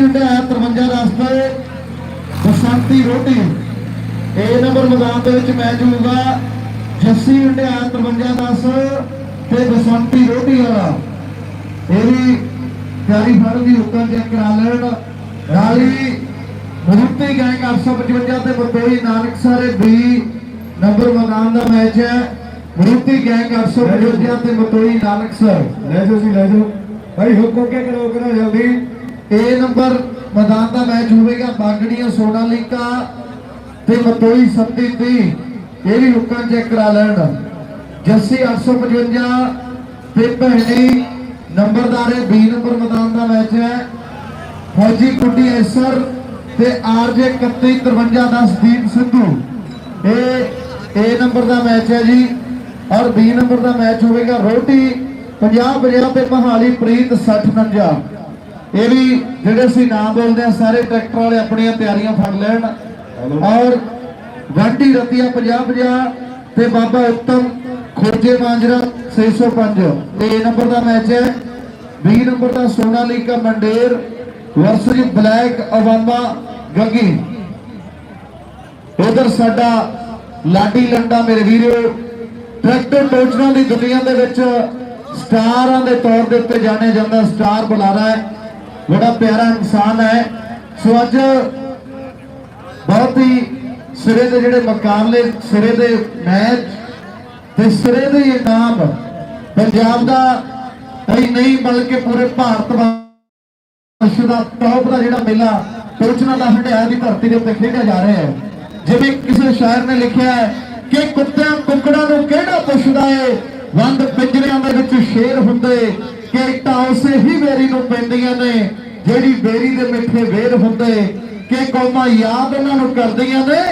ਜੱਸੀ ਹੰਡਿਆ 53 ਰਸਤੇ ਬਸੰਤੀ ਰੋਟੀ। ਇਹ ਨੰਬਰ ਮੈਦਾਨ ਦੇ ਵਿੱਚ ਮੈਚ ਹੋਊਗਾ। ਜੱਸੀ ਹੰਡਿਆ 53 10 ਤੇ ਬਸੰਤੀ ਰੋਟੀ ਵਾਲਾ। ਇਹ ਵੀ ਤਿਆਰੀ ਫੜ ਦੀ ਹੁਕਮ ਚੈੱਕ ਕਰਾ ਲੈਣ। ਨਾਲ ਹੀ ਗੈਂਗ 855 ਤੇ ਬਤੋਈ ਨਾਨਕਸਰ 20 ਨੰਬਰ ਮੈਦਾਨ ਦਾ ਮੈਚ ਹੈ। ਮਰੂਤੀ ਗੈਂਗ 855 ਤੇ ਬਤੋਈ ਨਾਨਕਸਰ ਲੈ ਜਾਓ ਜੀ, ਲੈ ਜਾਓ। ਭਾਈ ਹੁਕਮ ਕੇ ਕਰੋ ਕਰੋ ਜਲਦੀ? ਏ ਨੰਬਰ, ਮੈਦਾਨ ਦਾ ਮੈਚ ਹੋਵੇਗਾ ਬਾਗੜੀਆਂ ਸੋਨਾਲੀਕਾ ਤੇ ਮਤੋਈ 37 ਇਹ ਵੀ ਹੁਕਮ ਚੈੱਕ ਕਰਾ ਲੈਣ। ਜੱਸੀ 855 ਤੇ ਭੈਣੀ ਨੰਬਰਦਾਰ ਹੈ 20 ਨੰਬਰ ਮੈਦਾਨ ਦਾ ਮੈਚ ਹੈ। ਫੌਜੀ ਕੁੱਡੀ ਐਸਰ ਤੇ ਆਰਜੇ 31 53 10 ਦੀਪ ਸਿੱਧੂ। ਇਹ ਇਹ ਨੰਬਰ ਦਾ ਮੈਚ ਹੈ ਜੀ। ਔਰ 20 ਨੰਬਰ ਦਾ ਮੈਚ ਹੋਵੇਗਾ ਰੋਟੀ 50 50 ਤੇ ਮਹਾਲੀ ਪ੍ਰੀਤ 60 49 ਇਹ ਵੀ ਜਿਹੜੇ ਅਸੀਂ ਨਾਮ ਬੋਲਦੇ ਆ ਸਾਰੇ ਟਰੈਕਟਰ ਵਾਲੇ ਆਪਣੀਆਂ ਤਿਆਰੀਆਂ ਫੜ ਲੈਣ। ਔਰ ਵਾਢੀ ਰਤੀਆ 50 50 ਤੇ ਬਾਬਾ ਉੱਤਮ ਖੋਜੇ ਮਾਂਜਰਾ 605 ਇਹ ਨੰਬਰ ਦਾ ਮੈਚ ਹੈ। 20 ਨੰਬਰ ਦਾ ਸੋਨਾਲੀਕਾ ਮੰਡੇਰ ਵਰਸਜ ਬਲੈਕ ਅਵਾਮਾ ਗੱਗੀ। ਉਧਰ ਸਾਡਾ ਲਾਡੀ ਲੰਡਾ ਮੇਰੇ ਵੀਰੋ ਟਰੈਕਟਰ ਟੋਚਰਾਂ ਦੀ ਦੁਨੀਆ ਦੇ ਵਿੱਚ ਸਟਾਰਾਂ ਦੇ ਤੌਰ ਦੇ ਉੱਤੇ ਜਾਣਿਆ ਜਾਂਦਾ ਸਟਾਰ ਬੁਲਾਰਾ ਹੈ। ਬੜਾ ਪਿਆਰਾ ਇਨਸਾਨ ਹੈ। ਸੋ ਅੱਜ ਬਹੁਤ ਹੀ ਸਿਰੇ ਦੇ ਜਿਹੜੇ ਮੁਕਾਬਲੇ, ਸਿਰੇ ਦੇ ਮੈਚ ਤੇ ਸਿਰੇ ਦੇ ਇਨਾਮ ਪੰਜਾਬ ਦਾ ਹੀ ਨਹੀਂ, ਬਲਕਿ ਪੂਰੇ ਭਾਰਤ ਵਰਸ਼ ਦਾ ਟੌਪ ਦਾ ਜਿਹੜਾ ਮੇਲਾ ਪਹੁੰਚਣਾ ਦਾ ਹੰਡਿਆ ਦੀ ਧਰਤੀ ਦੇ ਉੱਤੇ ਖੇਡਿਆ ਜਾ ਰਿਹਾ ਹੈ। ਜਿਵੇਂ ਕਿਸੇ ਸ਼ਾਇਰ ਨੇ ਲਿਖਿਆ ਹੈ ਕਿ ਕੁੱਤਿਆਂ ਕੁੱਕੜਾਂ ਨੂੰ ਕਿਹੜਾ ਪੁੱਛਦਾ ਏ? ਵੰਦ ਪਿੰਜਰਿਆਂ ਦੇ ਵਿੱਚ ਸ਼ੇਰ ਹੁੰਦੇ। ਕਿ ਇੱਟਾਂ ਉਸੇ ਹੀ ਬੇਰੀ ਨੂੰ ਪੈਂਦੀਆਂ ਨੇ, ਜਿਹੜੀ ਬੇਰੀ ਦੇ ਮਿੱਠੇ ਵੇਰ ਹੁੰਦੇ, ਕਿ ਕੌਮਾਂ ਯਾਦ ਉਹਨਾਂ ਨੂੰ ਕਰਦੀਆਂ ਨੇ,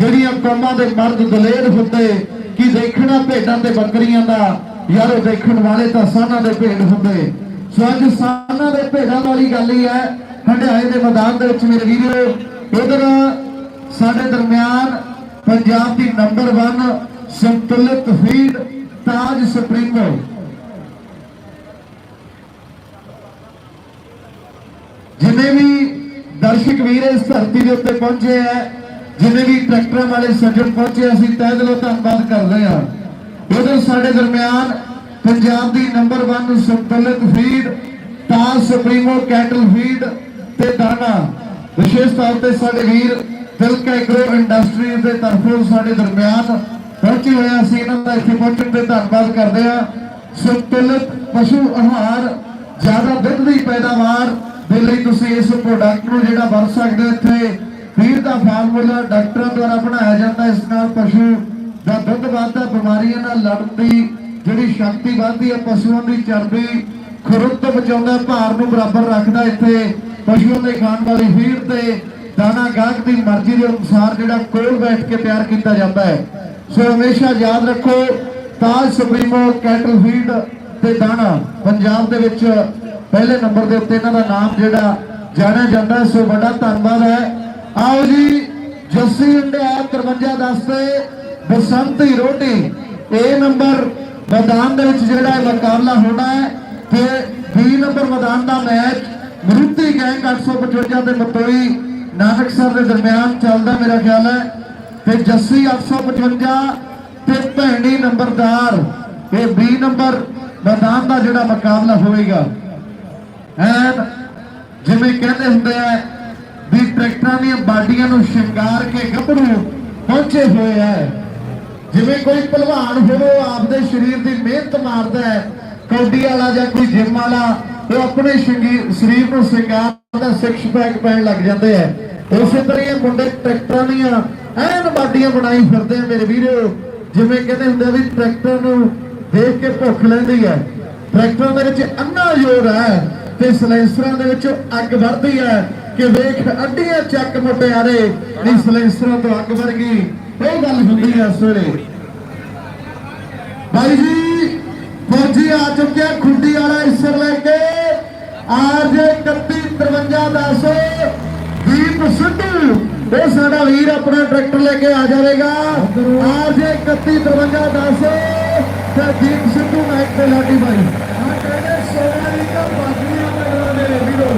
ਜਿਹੜੀਆਂ ਕੌਮਾਂ ਦੇ ਮਰਦ ਦਲੇਰ ਹੁੰਦੇ, ਕਿ ਦੇਖਣਾ ਭੇਡਾਂ ਤੇ ਬੱਕਰੀਆਂ ਦਾ, ਯਾਰੋ ਦੇਖਣ ਵਾਲੇ ਤਾਂ ਸਾਨਾਂ ਦੇ ਭੇਡ ਹੁੰਦੇ। ਸੋ ਅੱਜ ਸਾਨਾਂ ਦੇ ਭੇਡਾਂ ਵਾਲੀ ਗੱਲ ਹੀ ਹੈ, ਹੰਡਿਆਏ ਦੇ ਮੈਦਾਨ ਦੇ ਵਿੱਚ ਮੇਰੇ ਵੀਰੋ, ਉਧਰ ਸਾਡੇ ਦਰਮਿਆਨ ਪੰਜਾਬ ਦੀ ਨੰਬਰ 1 ਸੰਤੁਲਿਤ ਫੀਡ ਤਾਜ ਸਪਰਿੰਗੋ ਜਿੰਨੇ ਵੀ ਦਰਸ਼ਕ ਵੀਰ ਇਸ ਧਰਤੀ ਦੇ ਉੱਤੇ ਪਹੁੰਚੇ ਆ, ਜਿੰਨੇ ਵੀ ਟਰੈਕਟਰਾਂ ਵਾਲੇ ਸੱਜਣ ਪਹੁੰਚੇ ਅਸੀਂ ਤਹਿ ਦਿਲੋਂ ਧੰਨਵਾਦ ਕਰਦੇ ਹਾਂ। ਉਧਰ ਸਾਡੇ ਦਰਮਿਆਨ ਪੰਜਾਬ ਦੀ ਨੰਬਰ 1 ਸੰਤੁਲਿਤ feed Taj supremo cattle feed ਤੇ ਦਾਣਾ। ਵਿਸ਼ੇਸ਼ ਤੌਰ ਤੇ ਸਾਡੇ ਵੀਰ ਤਿਲਕ ਐਗਰੋ ਇੰਡਸਟਰੀ ਦੇ ਤਰਫੋਂ ਸਾਡੇ ਦਰਮਿਆਨ ਪਹੁੰਚੇ ਹੋਏ ਅਸੀਂ ਇਹਨਾਂ ਦਾ ਇੱਥੇ ਪਹੁੰਚਣ ਤੇ ਧੰਨਵਾਦ ਕਰਦੇ ਹਾਂ। ਸੰਤੁਲਿਤ ਪਸ਼ੂ ਆਹਾਰ ਜ਼ਿਆਦਾ ਦੁੱਧ ਦੀ ਪੈਦਾਵਾਰ ਦੇ ਲਈ ਤੁਸੀਂ ਇਸ ਪ੍ਰੋਡਕਟ ਨੂੰ ਜਿਹੜਾ ਵਰਤ ਸਕਦੇ ਹੋ, ਇੱਥੇ ਫੀਡ ਦਾ ਫਾਰਮੂਲਾ ਡਾਕਟਰਾਂ ਦੁਆਰਾ ਬਣਾਇਆ ਜਾਂਦਾ, ਇਸ ਨਾਲ ਪਸ਼ੂ ਦਾ ਦੁੱਧ ਵੱਧਦਾ, ਬਿਮਾਰੀਆਂ ਨਾਲ ਲੜਨ ਦੀ ਜਿਹੜੀ ਸ਼ਕਤੀ ਵੱਧਦੀ ਹੈ, ਪਸ਼ੂਆਂ ਦੀ ਚਰਬੀ ਖੁਰਦ ਬਚਾਉਂਦਾ, ਭਾਰ ਨੂੰ ਬਰਾਬਰ ਰੱਖਦਾ, ਇੱਥੇ ਪਸ਼ੂਆਂ ਦੇ ਖਾਣ ਵਾਲੀ ਫੀਡ ਤੇ ਦਾਣਾ ਗਾਹਕ ਦੀ ਮਰਜ਼ੀ ਦੇ ਅਨੁਸਾਰ ਜਿਹੜਾ ਕੋਲ ਬੈਠ ਕੇ ਤਿਆਰ ਕੀਤਾ ਜਾਂਦਾ ਹੈ। ਸੋ ਹਮੇਸ਼ਾ ਯਾਦ ਰੱਖੋ, ਤਾਜ ਸੁਪਰੀਮੋ ਕੈਟਲ ਫੀਡ ਤੇ ਦਾਣਾ, ਪੰਜਾਬ ਦੇ ਵਿੱਚ ਪਹਿਲੇ ਨੰਬਰ ਦੇ ਉੱਤੇ ਇਹਨਾਂ ਦਾ ਨਾਮ ਜਿਹੜਾ ਜਾਣਿਆ ਜਾਂਦਾ ਹੈ। ਸੋ ਵੱਡਾ ਧੰਨਵਾਦ ਹੈ। ਆਓ ਜੀ, ਜੱਸੀ ਇੰਡੀਆ 53 ਦਸਤੇ ਬਸੰਤੀ ਰੋਟੀ। ਇਹ ਨੰਬਰ ਮੈਦਾਨ ਦੇ ਵਿੱਚ ਜਿਹੜਾ ਮੁਕਾਬਲਾ ਹੋਣਾ ਹੈ ਤੇ 20 ਨੰਬਰ ਮੈਦਾਨ ਦਾ ਮੈਚ ਮਰੂਤੀ ਗੈਂਗ 855 ਤੇ ਮਤੋਈ ਨਾਨਕਸਰ ਦੇ ਦਰਮਿਆਨ ਚੱਲਦਾ ਮੇਰਾ ਖਿਆਲ ਹੈ। ਤੇ ਜੱਸੀ 855 ਤੇ ਭੈਣੀ ਨੰਬਰਦਾਰ, ਇਹ 20 ਨੰਬਰ ਮੈਦਾਨ ਦਾ ਜਿਹੜਾ ਮੁਕਾਬਲਾ ਹੋਵੇਗਾ। ਐਨ ਜਿਵੇਂ ਕਹਿੰਦੇ ਹੁੰਦੇ ਆ ਵੀ ਟਰੈਕਟਰਾਂ ਦੀਆਂ ਬਾਡੀਆਂ ਨੂੰ ਸ਼ਿੰਗਾਰ ਕੇ ਗੱਭਰੂ ਪਹੁੰਚੇ ਹੋਏ ਆ। ਜਿਵੇਂ ਕੋਈ ਪਹਿਲਵਾਨ ਹੋਵੇ ਆਪਦੇ ਸਰੀਰ ਦੀ ਮਿਹਨਤ ਮਾਰਦਾ ਹੈ, ਕੌਡੀ ਵਾਲਾ ਜਾਂ ਕੋਈ ਜਿਮ ਵਾਲਾ, ਉਹ ਆਪਣੇ ਸਰੀਰ ਨੂੰ ਸ਼ਿੰਗਾਰ ਸਿਕਸ ਪੈਕ ਪੈਣ ਲੱਗ ਜਾਂਦੇ ਆ। ਉਸੇ ਤਰ੍ਹਾਂ ਇਹ ਮੁੰਡੇ ਟਰੈਕਟਰਾਂ ਦੀਆਂ ਐਨ ਬਾਡੀਆਂ ਬਣਾਈ ਫਿਰਦੇ ਆ ਮੇਰੇ ਵੀਰੋ। ਜਿਵੇਂ ਕਹਿੰਦੇ ਹੁੰਦੇ ਆ ਵੀ ਟਰੈਕਟਰ ਨੂੰ ਦੇਖ ਕੇ ਭੁੱਖ ਲੈਂਦੀ ਹੈ। ਟਰੈਕਟਰਾਂ ਦੇ ਵਿੱਚ ਅੰਨਾ ਜ਼ੋਰ ਹੈ। ਤੇ ਸਲੈਂਸਰਾਂ ਦੇ ਵਿੱਚ ਅੱਗ ਵਰਦੀ ਹੈ ਕਿ ਵੇਖ, ਅੱਡੀਆਂ ਚੱਕ ਮੁਟਿਆਰੇ ਨਹੀਂ ਸਲੈਂਸਰਾਂ ਤੋਂ ਅੱਗ ਵਰਗੀ ਇਹ ਗੱਲ ਹੁੰਦੀ ਹੈ ਸਵੇਰੇ। ਭਾਈ ਜੀ, ਫੌਜੀ ਆ ਚੁੱਕਿਆ ਖੁੱਡੀ ਵਾਲਾ ਇਸਰ ਲੈ ਕੇ। ਆਜ 31 53 10 ਦੀਪ ਸਿੱਧੂ ਇਹ ਸਾਡਾ ਵੀਰ ਆਪਣਾ ਟਰੈਕਟਰ ਲੈ ਕੇ ਆ ਜਾਵੇਗਾ। ਆਜ 31 53 10 ਤੇ ਦੀਪ ਸਿੱਧੂ ਮੈਚ ਤੇ ਲਾਡੀ ਭਾਈ ਆ ਕਹਿੰਦੇ ਸੋਨਾਲੀ ਦਾ ਬਾਗੜੀਆਂ ਦਾ ਮੇਰੇ ਵੀਰੋ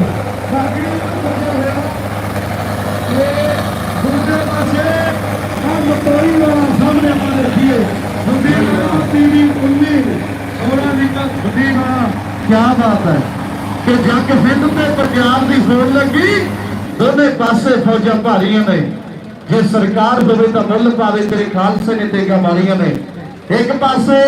ਬਾਗੜੀਆਂ ਦਾ ਪਹੁੰਚਿਆ ਹੋਇਆ ਇਹ ਦੂਜੇ ਪਾਸੇ ਆ ਮਤੋਈ ਵਾਲਾ ਸਾਹਮਣੇ ਆਪਾਂ ਦੇਖੀਏ। ਹੁੰਦੀ ਟੀਵੀ 19 ਸੋਨਾਲੀ ਦਾ ਹੁੰਦੀ ਵਾਲਾ ਕੀ ਬਾਤ ਹੈ। ਕਿ ਜੱਗ ਫਿੱਟ ਤੇ ਪੰਜਾਬ ਦੀ ਹੋਣ ਲੱਗੀ ਦੋਨੇ ਪਾਸੇ ਫੌਜਾਂ ਭਾਰੀਆਂ ਨੇ। ਜੇ ਸਰਕਾਰ ਹੋਵੇ ਤਾਂ ਮੁੱਲ ਪਾਵੇ ਤੇਰੇ ਖਾਲਸੇ ਨੇ ਤੇਗਾ ਮਾਰੀਆਂ ਨੇ। ਇੱਕ ਪਾਸੇ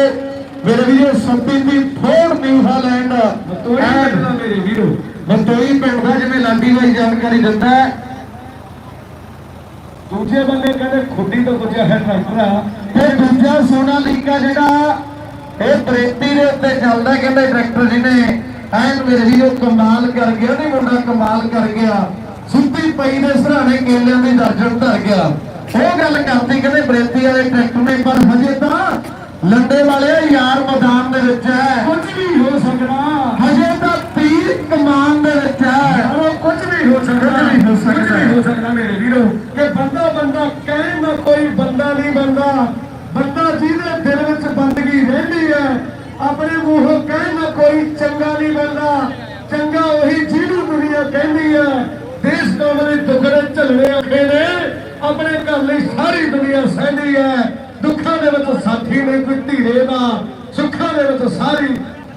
ਮੇਰੇ ਵੀਰੋ ਸੰਪੀ ਦੀ ਫੋੜ ਨਿਊਹਾਲੈਂਡ ਮਤੋਈ ਪਿੰਡ ਦਾ ਮੇਰੇ ਵੀਰੋ। ਮਤੋਈ ਪਿੰਡ ਦਾ ਜਿਵੇਂ ਲਾਡੀ ਬਾਈ ਜਾਣਕਾਰੀ ਦਿੰਦਾ ਹੈ ਦੂਜੇ ਬੰਦੇ ਕਹਿੰਦੇ ਖੁੱਡੀ ਤੋਂ ਦੂਜਾ ਹੈ ਟਰੈਕਟਰ ਆ ਤੇ ਦੂਜਾ ਸੋਨਾਲੀਕਾ ਜਿਹੜਾ ਇਹ ਬਰੇਤੀ ਦੇ ਉੱਤੇ ਚੱਲਦਾ ਕਹਿੰਦੇ ਟਰੈਕਟਰ ਜਿਹਨੇ ਐਨ ਮੇਰੇ ਵੀਰੋ ਕਮਾਲ ਕਰ ਗਿਆ ਨਹੀਂ ਮੁੰਡਾ ਕਮਾਲ ਕਰ ਗਿਆ। ਸੁੱਤੀ ਪਈ ਦੇ ਸਰਾਣੇ ਕੇਲਿਆਂ ਦੀ ਦਰਜਨ ਧਰ ਗਿਆ। ਉਹ ਗੱਲ ਕਰਦੀ ਕਹਿੰਦੇ ਬਰੇਤੀ ਵਾਲੇ ਟਰੈਕਟਰ ਨੇ ਪਰ ਹਜੇ ਤਾਂ ਲੰਡੇ ਵਾਲੇ ਯਾਰ ਮੈਦਾਨ ਦੇ ਵਿੱਚ ਹੈ। ਕੁਝ ਵੀ ਹੋ ਸਕਦਾ। ਹਜੇ ਤਾਂ ਤੀਰ ਕਮਾਨ ਦੇ ਵਿੱਚ ਹੈ। ਕੁਝ ਵੀ ਹੋ ਸਕਦਾ। ਕੁਝ ਵੀ ਹੋ ਸਕਦਾ। ਹੋ ਸਕਦਾ ਮੇਰੇ ਵੀਰੋ। ਕਿ ਬੰਦਾ ਬੰਦਾ ਕਹਿਣ ਨਾ ਕੋਈ ਬੰਦਾ ਨਹੀਂ ਬੰਦਾ। ਬੰਦਾ ਜਿਹਦੇ ਦਿਲ ਵਿੱਚ ਬੰਦਗੀ ਰਹਿੰਦੀ ਹੈ ਆਪਣੇ ਮੂੰਹੋਂ ਕਹਿਣ ਨਾ ਕੋਈ ਚੰਗਾ ਨਹੀਂ ਬੰਦਾ। ਚੰਗਾ ਉਹੀ ਜਿਹਨੂੰ ਦੁਨੀਆ ਕਹਿੰਦੀ ਹੈ ਦੇਸ਼ ਕੌਮ ਦੇ ਦੁੱਖੜੇ ਝੱਲਣੇ ਆਖੇ ਨੇ ਆਪਣੇ ਘਰ ਲਈ ਸਾਰੀ ਦੁਨੀਆ ਸਹਿੰਦੀ ਹੈ। ਦੁੱਖਾਂ ਦੇ ਵਿੱਚ ਸਾਥੀ ਨਹੀਂ ਕੋਈ ਧੀਰੇ ਦਾ ਸੁੱਖਾਂ ਦੇ ਵਿੱਚ ਸਾਰੀ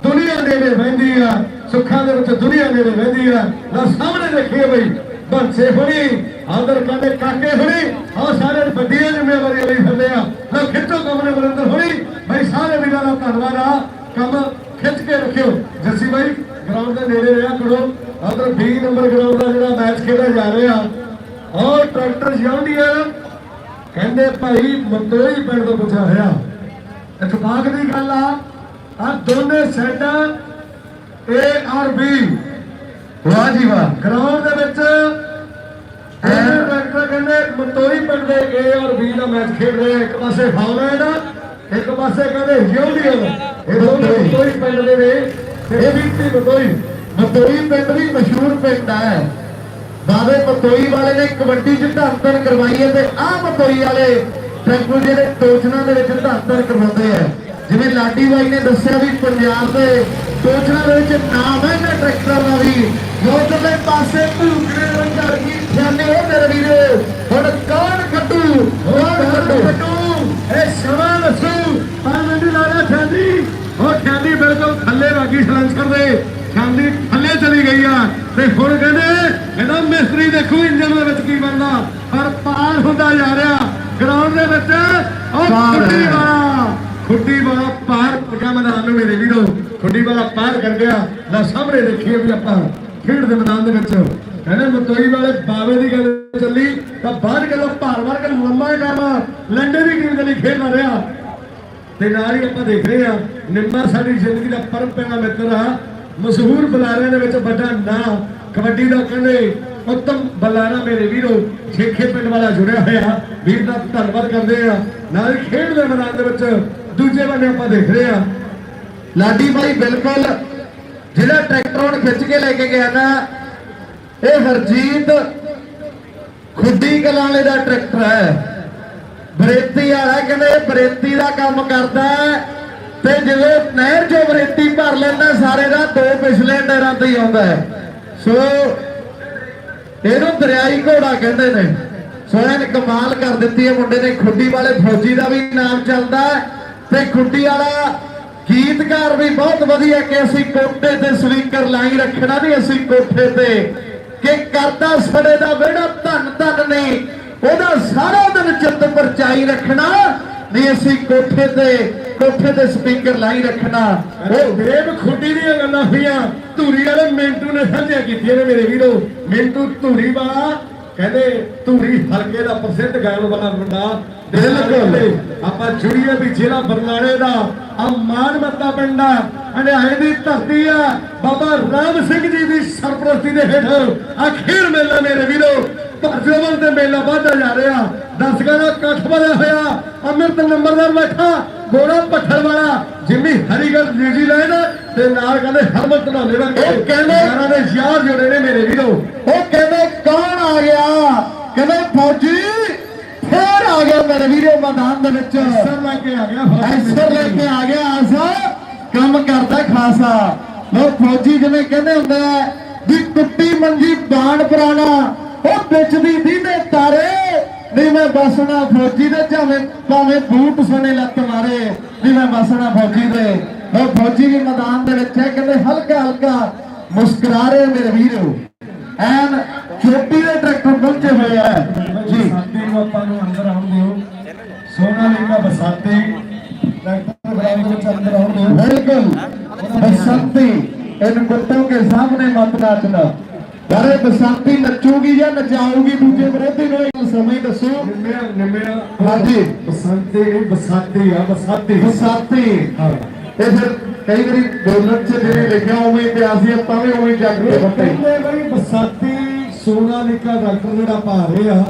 ਦੁਨੀਆ ਨੇੜੇ ਵਹਿੰਦੀ ਆ ਸੁੱਖਾਂ ਦੇ ਵਿੱਚ ਦੁਨੀਆ ਨੇੜੇ ਵਹਿੰਦੀ ਆ ਨਾ ਸਾਹਮਣੇ ਦੇਖੀਏ ਬਈ। ਬੰਸੇ ਹੋਣੀ, ਆਦਰ ਕਹਿੰਦੇ ਕਾਕੇ ਹੋਣੀ ਆ ਸਾਰੇ ਵੱਡੀਆਂ ਜ਼ਿੰਮੇਵਾਰੀਆਂ ਲਈ ਫਿਰਦੇ ਆ। ਨਾ ਖਿੱਚੋ ਕਮਰੇ ਬਰਿੰਦਰ ਹੋਣੀ। ਬਈ ਸਾਰੇ ਵੀਰਾਂ ਦਾ ਧੰਨਵਾਦ ਆ। ਕੰਮ ਖਿੱਚ ਕੇ ਰੱਖਿਓ। ਜੱਸੀ ਬਾਈ ਗਰਾਊਂਡ ਦੇ ਨੇੜੇ ਰਿਹਾ ਕਰੋ। ਆਦਰ 20 ਨੰਬਰ ਗਰਾਊਂਡ ਦਾ ਜਿਹੜਾ ਮੈਚ ਖੇਡਿਆ ਜਾ ਰਿਹਾ। ਔਰ ਟਰੈਕਟਰ ਜੌਂਡੀਅਰ ਕਹਿੰਦੇ ਭਾਈ ਮਤੋਈ ਪਿੰਡ ਤੋਂ ਪੁੱਛਿਆ ਹੋਇਆ। ਇਤਫਾਕ ਦੀ ਗੱਲ ਆ ਆ ਦੋਨੇ ਸਾਈਡਾਂ ਏ ਆਰ ਬੀ ਵਾਹ ਜੀ ਵਾਹ। ਗਰਾਊਂਡ ਦੇ ਵਿੱਚ ਡਾਕਟਰ ਕਹਿੰਦੇ ਮਤੋਈ ਪਿੰਡ ਦੇ ਏ ਔਰ ਬੀ ਦਾ ਮੈਚ ਖੇਡ ਰਹੇ ਆ। ਇੱਕ ਪਾਸੇ ਫਾਉਲੈਂਡ ਇੱਕ ਪਾਸੇ ਕਹਿੰਦੇ ਯੂਨੀਅਨ ਇਹ ਦੋਨੇ ਮਤੋਈ। ਪਿੰਡ ਦੇ ਨੇ। ਇਹ ਵੀ ਤੀ ਮਤੋਈ। ਮਤੋਈ ਪਿੰਡ ਵੀ ਮਸ਼ਹੂਰ ਪਿੰਡ ਹੈ। ਬਾਵੇ ਮਤੋਈ ਵਾਲੇ ਨੇ ਕਬੱਡੀ ਚ ਧੰਤਨ ਕਰਵਾਈ ਹੈ ਤੇ ਆਹ ਮਤੋਈ ਵਾਲੇ ਟਰੈਕਟਰ ਜਿਹੜੇ ਟੋਚਨਾ ਦੇ ਵਿੱਚ ਧੰਤਨ ਕਰਵਾਉਂਦੇ ਆ। ਜਿਵੇਂ ਲਾਡੀ ਬਾਈ ਨੇ ਦੱਸਿਆ ਵੀ ਪੰਜਾਬ ਦੇ ਟੋਚਨਾ ਦੇ ਵਿੱਚ ਨਾਮ ਹੈ ਇਹਨਾਂ ਟਰੈਕਟਰ ਦਾ ਵੀ। ਉਧਰਲੇ ਪਾਸੇ ਭੂਕੜੇ ਰੰਗਰ ਕੀ ਥਿਆਨੇ ਹੋ ਮੇਰੇ ਵੀਰੇ। ਹੁਣ ਕੌਣ ਕੱਟੂ ਕੌਣ ਕੱਟੂ ਇਹ ਸਮਾਂ ਦੱਸੂ। ਪਰ ਮੈਨੂੰ ਲੱਗਦਾ ਠਾਂਦੀ ਉਹ ਠਾਂਦੀ ਬਿਲਕੁਲ ਥੱਲੇ ਵਾਗੀ ਸਲੈਂਸਰ ਦੇ। ਠਾਂਦੀ ਥੱਲੇ ਚਲੀ ਗਈ ਆ। ਤੇ ਹੁਣ ਕਹਿੰਦੇ ਇਹਦਾ ਮਿਸਤਰੀ ਦੇਖੋ ਇੰਜਨ ਦੇ ਵਿੱਚ ਕੀ ਬਣਦਾ। ਪਰ ਪਾਰ ਹੁੰਦਾ ਜਾ ਰਿਹਾ। ਗਰਾਊਂਡ ਦੇ ਵਿੱਚ ਉਹ ਖੁੱਡੀ। ਵਾਲਾ। ਖੁੱਡੀ ਵਾਲਾ ਪਾਰ ਪੱਕਾ ਮੈਦਾਨ ਨੂੰ ਮੇਰੇ ਵੀਰੋ। ਖੁੱਡੀ ਵਾਲਾ ਪਾਰ ਕਰ ਗਿਆ, ਨਾ ਸਾਹਮਣੇ ਦੇਖੀਏ ਵੀ ਆਪਾਂ ਖੇਡ ਦੇ ਮੈਦਾਨ ਦੇ ਵਿੱਚ। ਕਹਿੰਦੇ ਮਤੋਈ ਵਾਲੇ ਬਾਵੇ ਦੀ ਗੱਲ ਚੱਲੀ, ਤਾਂ ਬਾਹਰ ਗੱਲੋਂ ਭਾਰ ਵਾਰ ਲੰਮਾ ਕੰਮ ਲੰਡੇ ਦੀ ਟੀਮ ਦੇ ਲਈ ਖੇਡਦਾ ਰਿਹਾ। ਤੇ ਨਾਲ ਹੀ ਆਪਾਂ ਦੇਖ ਰਹੇ ਆ ਨਿੰਮਾ ਸਾਡੀ ਜ਼ਿੰਦਗੀ ਦਾ ਪਰਮ ਪਿਆਰਾ ਮਿੱਤਰ ਆ। ਮਸ਼ਹੂਰ ਬੁਲਾਰਿਆਂ ਦੇ ਵਿੱਚ ਵੱਡਾ ਨਾਂ, ਕਬੱਡੀ ਦਾ ਕਹਿੰਦੇ, ਉੱਤਮ ਬੁਲਾਰਾ ਮੇਰੇ ਵੀਰੋ ਛੇਖੇ ਪਿੰਡ ਵਾਲਾ ਜੁੜਿਆ ਹੋਇਆ ਵੀਰ ਦਾ ਧੰਨਵਾਦ ਕਰਦੇ ਆ ਨਾਲ ਹੀ ਖੇਡ ਦੇ ਮੈਦਾਨ ਦੇ ਵਿੱਚ ਦੂਜੇ ਬੰਨੇ ਆਪਾਂ ਦੇਖ ਰਹੇ ਆ ਲਾਡੀ ਭਾਈ ਬਿਲਕੁਲ। ਜਿਹੜਾ ਟਰੈਕਟਰ ਹੁਣ ਖਿੱਚ ਕੇ ਲੈ ਕੇ ਗਿਆ ਨਾ, ਇਹ ਹਰਜੀਤ ਖੁੱਡੀ ਕਲਾਂ ਵਾਲੇ ਦਾ ਟਰੈਕਟਰ ਹੈ। ਬਰੇਤੀ ਵਾਲਾ ਕਹਿੰਦੇ ਬਰੇਤੀ ਦਾ ਕੰਮ ਕਰਦਾ ਤੇ ਜਦੋਂ ਨਹਿਰ ਚੋਂ ਬਰੇਤੀ ਭਰ ਲੈਂਦਾ, ਸਾਰੇ ਦਾ ਦੋ ਪਿਛਲੇ ਨਹਿਰਾਂ ਤੇ ਹੀ ਆਉਂਦਾ ਹੈ। ਸੋ, ਇਹਨੂੰ ਦਰਿਆਈ ਘੋੜਾ ਕਹਿੰਦੇ ਨੇ। ਸੋ, ਇਹਨੇ ਕਮਾਲ ਕਰ ਦਿੱਤੀ ਹੈ। ਮੁੰਡੇ ਨੇ ਖੁੱਡੀ ਵਾਲੇ ਫੌਜੀ ਦਾ ਵੀ ਨਾਮ ਚੱਲਦਾ ਤੇ ਖੁੱਡੀ ਵਾਲਾ ਗੀਤਕਾਰ ਵੀ ਬਹੁਤ ਵਧੀਆ ਕਿ ਅਸੀਂ ਕੋਠੇ ਤੇ ਸਪੀਕਰ ਲਾਈ ਰੱਖਣਾ ਨਹੀਂ ਅਸੀਂ ਕੋਠੇ ਤੇ। ਕਿ ਕਰਦਾ ਸੜੇ ਦਾ ਵਿਹੜਾ ਧੰਨ ਧੰਨ ਨਹੀਂ ਉਹਦਾ ਸਾਰਾ ਦਿਨ ਚਿੱਤ ਪਰਚਾਈ ਰੱਖਣਾ ਨਹੀਂ ਅਸੀਂ ਕੋਠੇ ਤੇ ਕੋਠੇ ਤੇ ਸਪੀਕਰ ਲਾਈ ਰੱਖਣਾ। ਉਹ ਬੇਬ ਖੁੱਡੀ ਦੀਆਂ ਗੱਲਾਂ ਹੋਈਆਂ। ਧੂਰੀ ਵਾਲੇ ਮਿੰਟੂ ਨੇ ਸਾਂਝੀਆਂ ਕੀਤੀਆਂ ਨੇ ਮੇਰੇ ਵੀਰੋ। ਮਿੰਟੂ ਧੂਰੀ ਵਾਲਾ ਕਹਿੰਦੇ ਧੂਰੀ ਹਲਕੇ ਦਾ ਪ੍ਰਸਿੱਧ ਗਾਇਨ ਵਾਲਾ ਮੁੰਡਾ ਬਿਲਕੁਲ ਆਪਾਂ ਜੁੜੀਏ ਵੀ ਜ਼ਿਲ੍ਹਾ ਬਰਨਾਲੇ ਦਾ। ਆ ਮਾਨਮੱਤਾ ਪਿੰਡ ਆ। ਹੰਡਿਆਏ ਦੀ ਧਰਤੀ ਆ। ਬਾਬਾ ਰਾਮ ਸਿੰਘ ਜੀ ਦੀ ਸਰਪ੍ਰਸਤੀ ਦੇ ਹੇਠ ਆ ਖੇਡ ਮੇਲਾ ਮੇਰੇ ਵੀਰੋ। ਭਰਜੋਵਨ ਤੇ ਮੇਲਾ ਵਧਦਾ ਜਾ ਰਿਹਾ। ਦਰਸ਼ਕਾਂ ਦਾ ਇਕੱਠ ਬਣਿਆ ਹੋਇਆ। ਅੰਮ੍ਰਿਤ ਨੰਬਰਦਾਰ ਬੈਠਾ ਗੋਰਾ ਪੱਠਲ ਵਾਲਾ ਜਿੰਮੀ ਹਰੀਗੜ੍ਹ ਨਿਊਜ਼ੀਲੈਂਡ ਤੇ ਨਾਲ ਕਹਿੰਦੇ ਹਰਮਨ ਧਨੌਲੇ ਦਾ ਉਹ ਕਹਿੰਦੇ- ਯਾਰਾਂ ਦੇ ਯਾਰ ਜੁੜੇ ਨੇ ਮੇਰੇ ਵੀਰੋ। ਉਹ ਕਹਿੰਦੇ ਕੌਣ ਆ ਗਿਆ? ਕਹਿੰਦੇ ਫੌਜੀ ਫੇਰ ਆ ਗਿਆ ਮੇਰੇ ਵੀਰੋ ਮੈਦਾਨ ਦੇ ਵਿੱਚ। ਸਰ ਲੈ ਕੇ ਆ ਗਿਆ ਐਸਰ ਲੈ ਕੇ ਆ ਗਿਆ ਆਸਾ। ਕੰਮ ਕਰਦਾ ਖਾਸਾ। ਲੋ ਫੌਜੀ ਜਿਵੇਂ ਕਹਿੰਦੇ ਹੁੰਦੇ ਵੀ ਟੁੱਟੀ ਮੰਜੀ ਬਾਣ ਪੁਰਾਣਾ। ਉਹ ਵਿੱਚ ਦੀ ਦੀਦੇ ਤਾਰੇ ਨਹੀਂ ਮੈਂ ਬਸਣਾ ਫੌਜੀ ਦੇ ਚਾਵੇਂ ਭਾਵੇਂ ਬੂਟ ਸੋਨੇ ਲੱਤ ਮਾਰੇ ਨਹੀਂ ਮੈਂ ਬਸਣਾ ਫੌਜੀ ਦੇ ਲੋ ਫੌਜੀ ਵੀ ਮੈਦਾਨ ਦੇ ਵਿੱਚ ਹੈ ਕਹਿੰਦੇ ਹਲਕਾ ਹਲਕਾ ਮੁਸਕਰਾ ਰਹੇ ਮੇਰੇ ਵੀਰੋ ਐਨ ਚੋਟੀ ਦੇ ਟਰੈਕਟਰ ਪਹੁੰਚੇ ਹੋਏ ਆ ਜੀ ਬਸਾਤੀ ਨੂੰ ਆਪਾਂ ਨੂੰ ਅੰਦਰ ਆਉਣ ਦਿਓ ਸੋਨਾ ਲੀਗਾ ਬਸਾਤੀ ਡਾਕਟਰ ਬਰਾਬਰ ਵਿੱਚ ਅੰਦਰ ਆਉਣ ਦਿਓ बिल्कुल बसंती इन कुत्तों के सामने मत नाचना ਯਾਰੇ ਬਸੰਤੀ ਨੱਚੂਗੀ ਜਾਂ ਨਚਾਊਗੀ ਦੂਜੇ ਵਿਰੋਧੀ ਨੂੰ ਇਹ ਸਮੇਂ ਦੱਸੋ। ਨਿੰਮਿਆ ਨਿੰਮਿਆ। ਹਾਂਜੀ। ਬਸੰਤੀ ਬਸਾਤੀ ਆ ਬਸਾਤੀ। ਬਸਾਤੀ। ਹਾਂ। ਤੇ ਫਿਰ ਕਈ ਵਾਰੀ ਬੋਲਣ ਚ ਜਿਹੜੇ ਲਿਖਿਆ ਹੋਵੇ ਇਤਿਹਾਸੀ ਆਪਾਂ ਵੀ ਉਵੇਂ ਜੱਗ ਦੇ ਬੱਤੇ ਕਈ ਵਾਰੀ ਬਸਾਤੀ ਸੋਨਾ ਨਿੱਕਾ ਡਾਕਟਰ ਜਿਹੜਾ ਪਾ ਰਿਹਾ।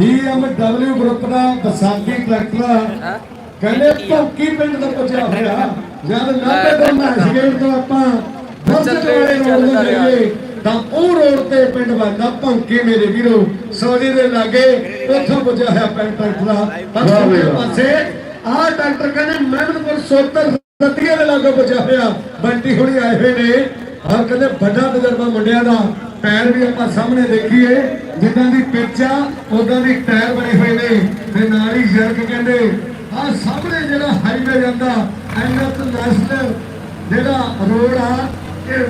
BMW ਗਰੁੱਪ ਦਾ ਬਸਾਤੀ ਟਰੈਕਟਰ ਕਹਿੰਦੇ ਭੌਕੀ ਪਿੰਡ ਦਾ ਪੁੱਜਿਆ ਹੋਇਆ। ਜਦ ਨਾਭੇ ਤੋਂ ਮੈਂ ਸੀਗੇ ਤੋਂ ਆਪਾਂ ਬੱਸ ਚੋੜੇ ਰੋਲ ਦੇ ਤਾਂ ਉਹ ਰੋਡ ਤੇ ਪਿੰਡ ਬੰਦਾ ਭੌਂਕੇ ਮੇਰੇ ਵੀਰੋ ਸੌਦੀ ਦੇ ਲਾਗੇ ਉੱਥੋਂ ਪੁੱਜਿਆ ਹੋਇਆ ਪਿੰਡ ਟਰੈਕਟਰ ਆ। ਪਰ ਵਾਹ। ਪਾਸੇ ਆਹ ਡਾਕਟਰ ਕਹਿੰਦੇ ਮਹਿਮਦਪੁਰ ਸੋਤਰ ਸੱਤੀਆਂ ਦੇ ਲਾਗੇ ਪੁੱਜਿਆ ਹੋਇਆ। ਬੰਟੀ ਹੁਣੀ ਆਏ ਹੋਏ ਨੇ। ਔਰ ਕਹਿੰਦੇ ਵੱਡਾ ਤਜਰਬਾ ਮੁੰਡਿਆਂ ਦਾ। ਟਾਇਰ ਵੀ ਆਪਾਂ ਸਾਹਮਣੇ ਦੇਖੀਏ। ਜਿੱਦਾਂ ਦੀ ਪਿੱਚ ਆ ਉਦਾਂ ਦੀ ਟਾਇਰ ਬਣੇ ਹੋਏ ਨੇ। ਤੇ ਨਾਲ ਹੀ ਜਰਕ ਕਹਿੰਦੇ ਆਹ ਸਾਹਮਣੇ ਜਿਹੜਾ ਹਾਈਵੇ ਜਾਂਦਾ ਐਨਐਫ ਨੈਸ਼ਨਲ ਜਿਹੜਾ ਰੋਡ ਆ ਇਹ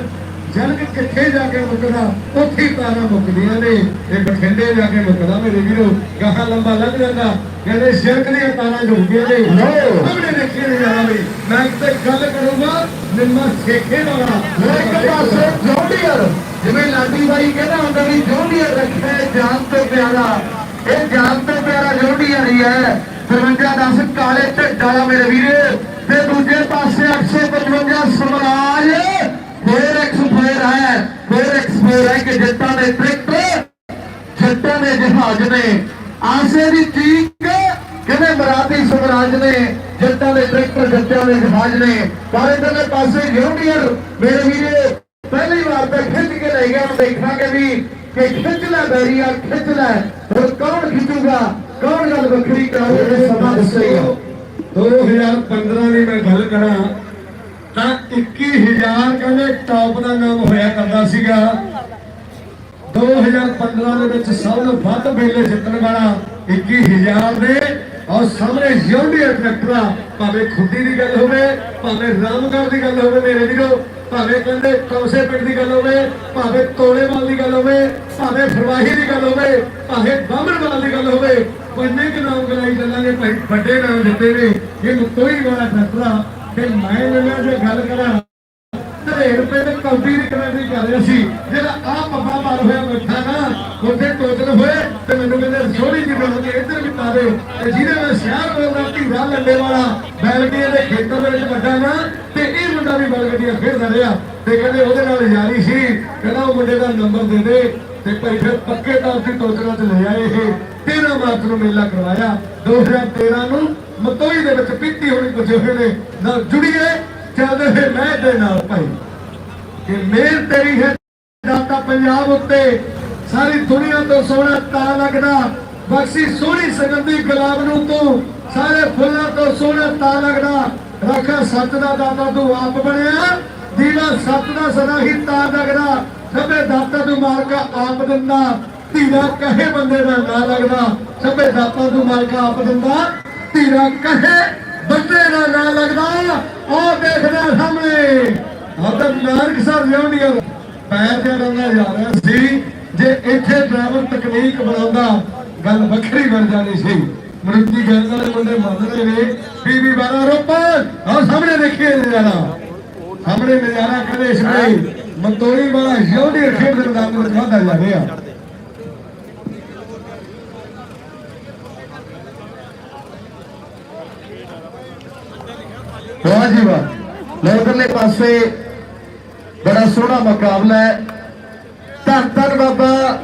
ਜਨਕ ਕਿੱਥੇ ਜਾ ਕੇ ਮੁੱਕਦਾ ਉੱਥੇ ਹੀ ਤਾਰਾਂ ਮੁੱਕਦੀਆਂ ਨੇ। ਇਹ ਬਠਿੰਡੇ ਜਾ ਕੇ ਮੁੱਕਦਾ ਮੇਰੇ ਵੀਰੋ ਗਾਹਾਂ ਲੰਬਾ ਲੱਗ ਜਾਂਦਾ। ਕਹਿੰਦੇ ਸ਼ਿਰਕ ਦੀਆਂ ਤਾਰਾਂ ਜੁੜਦੀਆਂ ਨੇ। ਸਾਹਮਣੇ ਦੇਖੀ ਨਹੀਂ ਜਾਣਾ ਵੀ। ਮੈਂ ਤੇ ਗੱਲ ਕਰੂੰਗਾ ਨਿੰਮਾ ਸੇਖੇ ਵਾਲਾ ਇੱਕ ਪਾਸੇ ਜੋਡੀਅਰ ਜਿਵੇਂ ਲਾਡੀ ਬਾਈ ਕਹਿੰਦਾ ਹੁੰਦਾ ਵੀ ਜੋਡੀਅਰ ਰੱਖਿਆ ਹੈ ਜਾਨ ਤੋਂ ਪਿਆਰਾ। ਇਹ ਜਾਨ ਤੋਂ ਪਿਆਰਾ ਵਾਲੀ ਹੈ 55 10 ਕਾਲੇ ਢਿੱਡ ਵਾਲਾ ਮੇਰੇ ਵੀਰੇ। ਤੇ ਦੂਜੇ ਪਾਸੇ 855 ਸਮਰਾਜ ਫੇਰ ਐਕਸਪਾਇਰ ਹੈ ਫੇਰ ਐਕਸਪਾਇਰ ਹੈ ਕਿ ਜੱਟਾਂ ਦੇ ਟਰੈਕਟਰ ਜੱਟਾਂ ਦੇ ਜਹਾਜ਼ ਨੇ। ਆਸੇ ਦੀ ਚੀਕ ਕਿਵੇਂ ਮਰਾਠੀ ਸਮਰਾਜ ਨੇ, ਜੱਟਾਂ ਦੇ ਟਰੈਕਟਰ, ਜੱਟਾਂ ਦੇ ਜਹਾਜ਼ ਨੇ। ਪਰ ਇਧਰਲੇ ਪਾਸੇ ਜੌਂਡੀਅਰ ਮੇਰੇ ਵੀਰੇ, ਪਹਿਲੀ ਵਾਰ ਤਾਂ ਖਿੱਚ ਕੇ ਲੈ ਗਿਆ ਦੇਖਾਂਗੇ ਵੀ ਕਿ ਖਿੱਚ ਲੈ ਬੈਰੀਆ ਖਿੱਚ ਲੈ। ਹੁਣ ਕੌਣ ਖਿੱਚੂਗਾ? ਕੌਣ ਗੱਲ ਵੱਖਰੀ ਕਰਾਉਂਦਾ ਸਮਾਂ ਦੱਸੇਗਾ 2015 ਦੀ ਮੈਂ ਗੱਲ ਕਰਾਂ ਤਾਂ 21000 ਕਹਿੰਦੇ ਟੌਪ ਦਾ ਨਾਮ ਹੋਇਆ ਕਰਦਾ ਸੀਗਾ। 2015 ਦੇ ਵਿੱਚ ਸਭ ਤੋਂ ਵੱਧ ਮੇਲੇ ਜਿੱਤਣ ਵਾਲਾ 21000 ਦੇ ਔਰ ਸਾਹਮਣੇ ਯੋਡੀਆ ਟਰੈਕਟਰਾਂ ਭਾਵੇਂ ਖੁੱਡੀ ਦੀ ਗੱਲ ਹੋਵੇ, ਭਾਵੇਂ ਰਾਮਗੜ੍ਹ ਦੀ ਗੱਲ ਹੋਵੇ ਮੇਰੇ ਵੀਰੋ, ਭਾਵੇਂ ਕਹਿੰਦੇ ਕੌਸੇ ਪਿੰਡ ਦੀ ਗੱਲ ਹੋਵੇ, ਭਾਵੇਂ ਤੋਲੇਵਾਲ ਦੀ ਗੱਲ ਹੋਵੇ, ਭਾਵੇਂ ਫਰਵਾਹੀ ਦੀ ਗੱਲ ਹੋਵੇ, ਭਾਵੇਂ ਬਾਹਮਣਵਾਲ ਦੀ ਗੱਲ ਹੋਵੇ ਪੰਨੇ ਕਿ ਨਾਮ ਗਲਾਈ ਚੱਲਾਂਗੇ ਭਾਈ, ਵੱਡੇ ਨਾਮ ਦਿੱਤੇ ਨੇ। ਇਹਨੂੰ ਕੋਈ ਵਾਲਾ ਟਰੈਕਟਰ ਤੇ ਮੈਂ ਇਹਨਾਂ ਜੇ ਗੱਲ ਕਰਾਂ ਢੇਰ ਰੁਪਏ ਕੌਡੀ ਦੀ ਕਮੈਂਟਰੀ ਕਰ ਰਿਹਾ ਸੀ। ਜਿਹੜਾ ਆ ਪੱਪਾ ਮਾਰ ਹੋਇਆ ਬੈਠਾ ਨਾ ਉੱਥੇ ਟੋਚਨ ਹੋਏ ਤੇ ਮੈਨੂੰ ਕਹਿੰਦੇ ਰਸੋਲੀ ਜੀ ਬਣਾ ਇੱਧਰ ਵੀ ਪਾ ਦਿਓ। ਤੇ ਜਿਹਦੇ ਮੈਂ ਸ਼ਹਿਰ ਬੋਲਦਾ, ਧੀਰਾ ਲੱਲੇ ਵਾਲਾ ਬੈਲਗੀਏ ਦੇ ਖੇਤਰ ਦੇ ਵਿੱਚ ਵੱਡਾ ਨਾ, ਤੇ ਇਹ ਮੁੰਡਾ ਵੀ ਬੈਲਗੀਆ ਖੇਡਦਾ ਰਿਹਾ। ਤੇ ਕਹਿੰਦੇ, ਉਹਦੇ ਨਾਲ ਯਾਰੀ ਸੀ। ਕਹਿੰਦਾ, ਉਹ ਮੁੰਡੇ ਦਾ ਨੰਬਰ ਦੇ ਦੇ। ਤੇ ਭਾਈ ਫਿਰ ਪੱਕੇ ਤੌਰ ਤੇ ਟੋਚਨਾ ਚ ਲੈ ਆਏ ਇਹ। 13 ਮਾਰਚ ਨੂੰ ਮੇਲਾ ਕਰਵਾਇਆ। 2013 ਨੂੰ ਮਤੋਈ ਦੇ ਵਿੱਚ ਪੀਤੀ ਹੋਣੀ ਪੁੱਜੇ ਹੋਏ ਨੇ। ਨਾਲ ਜੁੜੀਏ ਚੱਲਦੇ ਹੋਏ ਮੈਂ ਦੇ ਨਾਲ ਭਾਈ, ਕਿ ਮੇਰ ਤੇਰੀ ਹੈ ਦਾਤਾ ਪੰਜਾਬ ਉੱਤੇ। ਸਾਰੀ ਦੁਨੀਆ ਤੋਂ ਸੋਹਣਾ ਤਾਂ ਲੱਗਦਾ। ਬਖਸ਼ੀ ਸੋਹਣੀ ਸੁਗੰਧੀ ਗੁਲਾਬ ਨੂੰ ਤੂੰ। ਸਾਰੇ ਫੁੱਲਾਂ ਤੋਂ ਸੋਹਣਾ ਤਾਂ ਲੱਗਦਾ। ਰੱਖਾ ਸੱਚ ਦਾ ਦਾਤਾ ਤੂੰ ਆਪ ਬਣਿਆ। ਦੀਵਾ ਸੱਚ ਦਾ ਸਦਾ ਹੀ ਤਾਂ ਲੱਗਦਾ। ਸਭੇ ਦਾਤਾ ਤੂੰ ਮਾਲਕਾ ਆਪ ਦਿੰਦਾ। ਧੀਰਾ ਕਹੇ ਬੰਦੇ ਦਾ ਨਾ ਲੱਗਦਾ। ਸਭੇ ਦਾਤਾ ਤੂੰ ਮਾਲਕਾ ਆਪ ਦਿੰਦਾ। ਧੀਰਾ ਕਹੇ ਬੰਦੇ ਦਾ ਨਾ ਲੱਗਦਾ। ਉਹ ਦੇਖਦਾ ਸਾਹਮਣੇ। ਉਧਰ ਨਾਨਕ ਸਾਹਿਬ ਲਿਆਉਂਦੀਆਂ ਪੈਰ ਤੇ ਰੰਗਾ ਜਾ ਰਿਹਾ ਸੀ। ਜੇ ਇੱਥੇ ਡਰਾਈਵਰ ਤਕਨੀਕ ਬਣਾਉਂਦਾ, ਗੱਲ ਵੱਖਰੀ ਬਣ ਜਾਣੀ ਸੀ। ਮਰੂਤੀ ਗੱਲ ਵਾਲੇ ਮੁੰਡੇ ਮੰਨਦੇ ਨੇ। ਬੀਬੀ ਬਾਰਾ ਰੋਪੜ ਆਹ ਸਾਹਮਣੇ ਦੇਖੀਏ ਨਜ਼ਾਰਾ। ਸਾਹਮਣੇ ਨਜ਼ਾਰਾ ਕਦੇ ਇਸ ਵੇਲੇ ਮੰਤੋੜੀ ਵਾਲਾ ਯੋਧੀ ਖੇਡ ਦੇ ਮੈਦਾਨ ਵਿੱਚ ਵਾਧਾ ਜਾ ਰਿਹਾ। ਵਾਹ ਜੀ ਵਾਹ ਲੋਕਰਲੇ ਪਾਸੇ ਬੜਾ ਸੋਹਣਾ ਮੁਕਾਬਲਾ ਹੈ। ਧੰਨ ਧੰਨ ਬਾਬਾ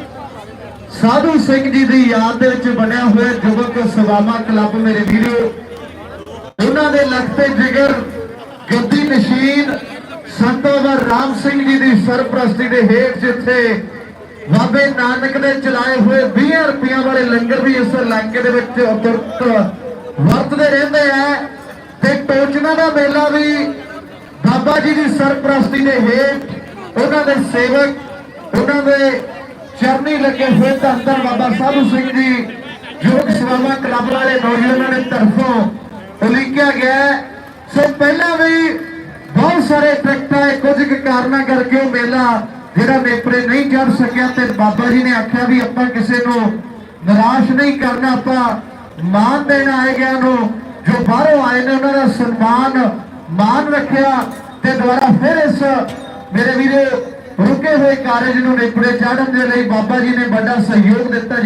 ਸਾਧੂ ਸਿੰਘ ਜੀ ਦੀ ਯਾਦ ਦੇ ਵਿੱਚ ਬਣਿਆ ਹੋਇਆ ਯੁਵਕ ਸਵਾਮਾ ਕਲੱਬ, ਮੇਰੇ ਵੀਰੋ। ਉਹਨਾਂ ਦੇ ਲਖਤੇ ਜਿਗਰ, ਗੱਦੀ ਨਸ਼ੀਨ ਸੰਤੋਵਰ ਰਾਮ ਸਿੰਘ ਜੀ ਦੀ ਸਰਪ੍ਰਸਤੀ ਦੇ ਹੇਠ ਜਿੱਥੇ ਬਾਬੇ ਨਾਨਕ ਨੇ ਚਲਾਏ ਹੋਏ 20 ਰੁਪਈਆ ਵਾਲੇ ਲੰਗਰ ਵੀ ਇਸ ਇਲਾਕੇ ਦੇ ਵਿੱਚ ਉਪਰਤ ਵਰਤਦੇ ਰਹਿੰਦੇ ਆ। ਤੇ ਟੋਚਨਾ ਦਾ ਮੇਲਾ ਵੀ ਬਾਬਾ ਜੀ ਦੀ ਸਰਪ੍ਰਸਤੀ ਦੇ ਹੇਠ ਉਹਨਾਂ ਦੇ ਸੇਵਕ, ਉਹਨਾਂ ਦੇ ਚਰਨੀ ਲੱਗੇ ਹੋਏ ਧੰਨ ਬਾਬਾ ਸਾਧੂ ਸਿੰਘ ਜੀ, ਯੋਗ ਸੇਵਾ ਕਲੱਬ ਵਾਲੇ ਨੌਜਵਾਨਾਂ ਦੇ ਤਰਫੋਂ ਉਲੀਕਿਆ ਗਿਆ ਸੋ ਪਹਿਲਾਂ ਵੀ ਬਹੁਤ ਸਾਰੇ ਟਰੈਕਟਰ ਕੁਝ ਕੁ ਕਾਰਨਾਂ ਕਰਕੇ ਉਹ ਮੇਲਾ ਜਿਹੜਾ ਨੇਪਰੇ ਨਹੀਂ ਚੜ ਸਕਿਆ ਤੇ ਬਾਬਾ ਜੀ ਨੇ ਆਖਿਆ ਵੀ ਆਪਾਂ ਕਿਸੇ ਨੂੰ ਨਿਰਾਸ਼ ਨਹੀਂ ਕਰਨਾ, ਆਪਾਂ ਮਾਨ ਦੇਣ ਆਏ ਗਿਆ ਨੂੰ। ਜੋ ਬਾਹਰੋਂ ਆਏ ਨੇ, ਉਹਨਾਂ ਦਾ ਸਨਮਾਨ ਮਾਨ ਰੱਖਿਆ ਤੇ ਦੁਬਾਰਾ ਫਿਰ ਇਸ ਮੇਰੇ ਵੀਰੇ ਰੁਕੇ ਹੋਏ ਕਾਰਜ ਨੂੰ ਨੇਪਰੇ ਚਾੜਨ ਦੇ ਲਈ ਬਾਬਾ ਜੀ ਨੇ ਵੱਡਾ ਸਹਿਯੋਗ ਦਿੱਤਾ।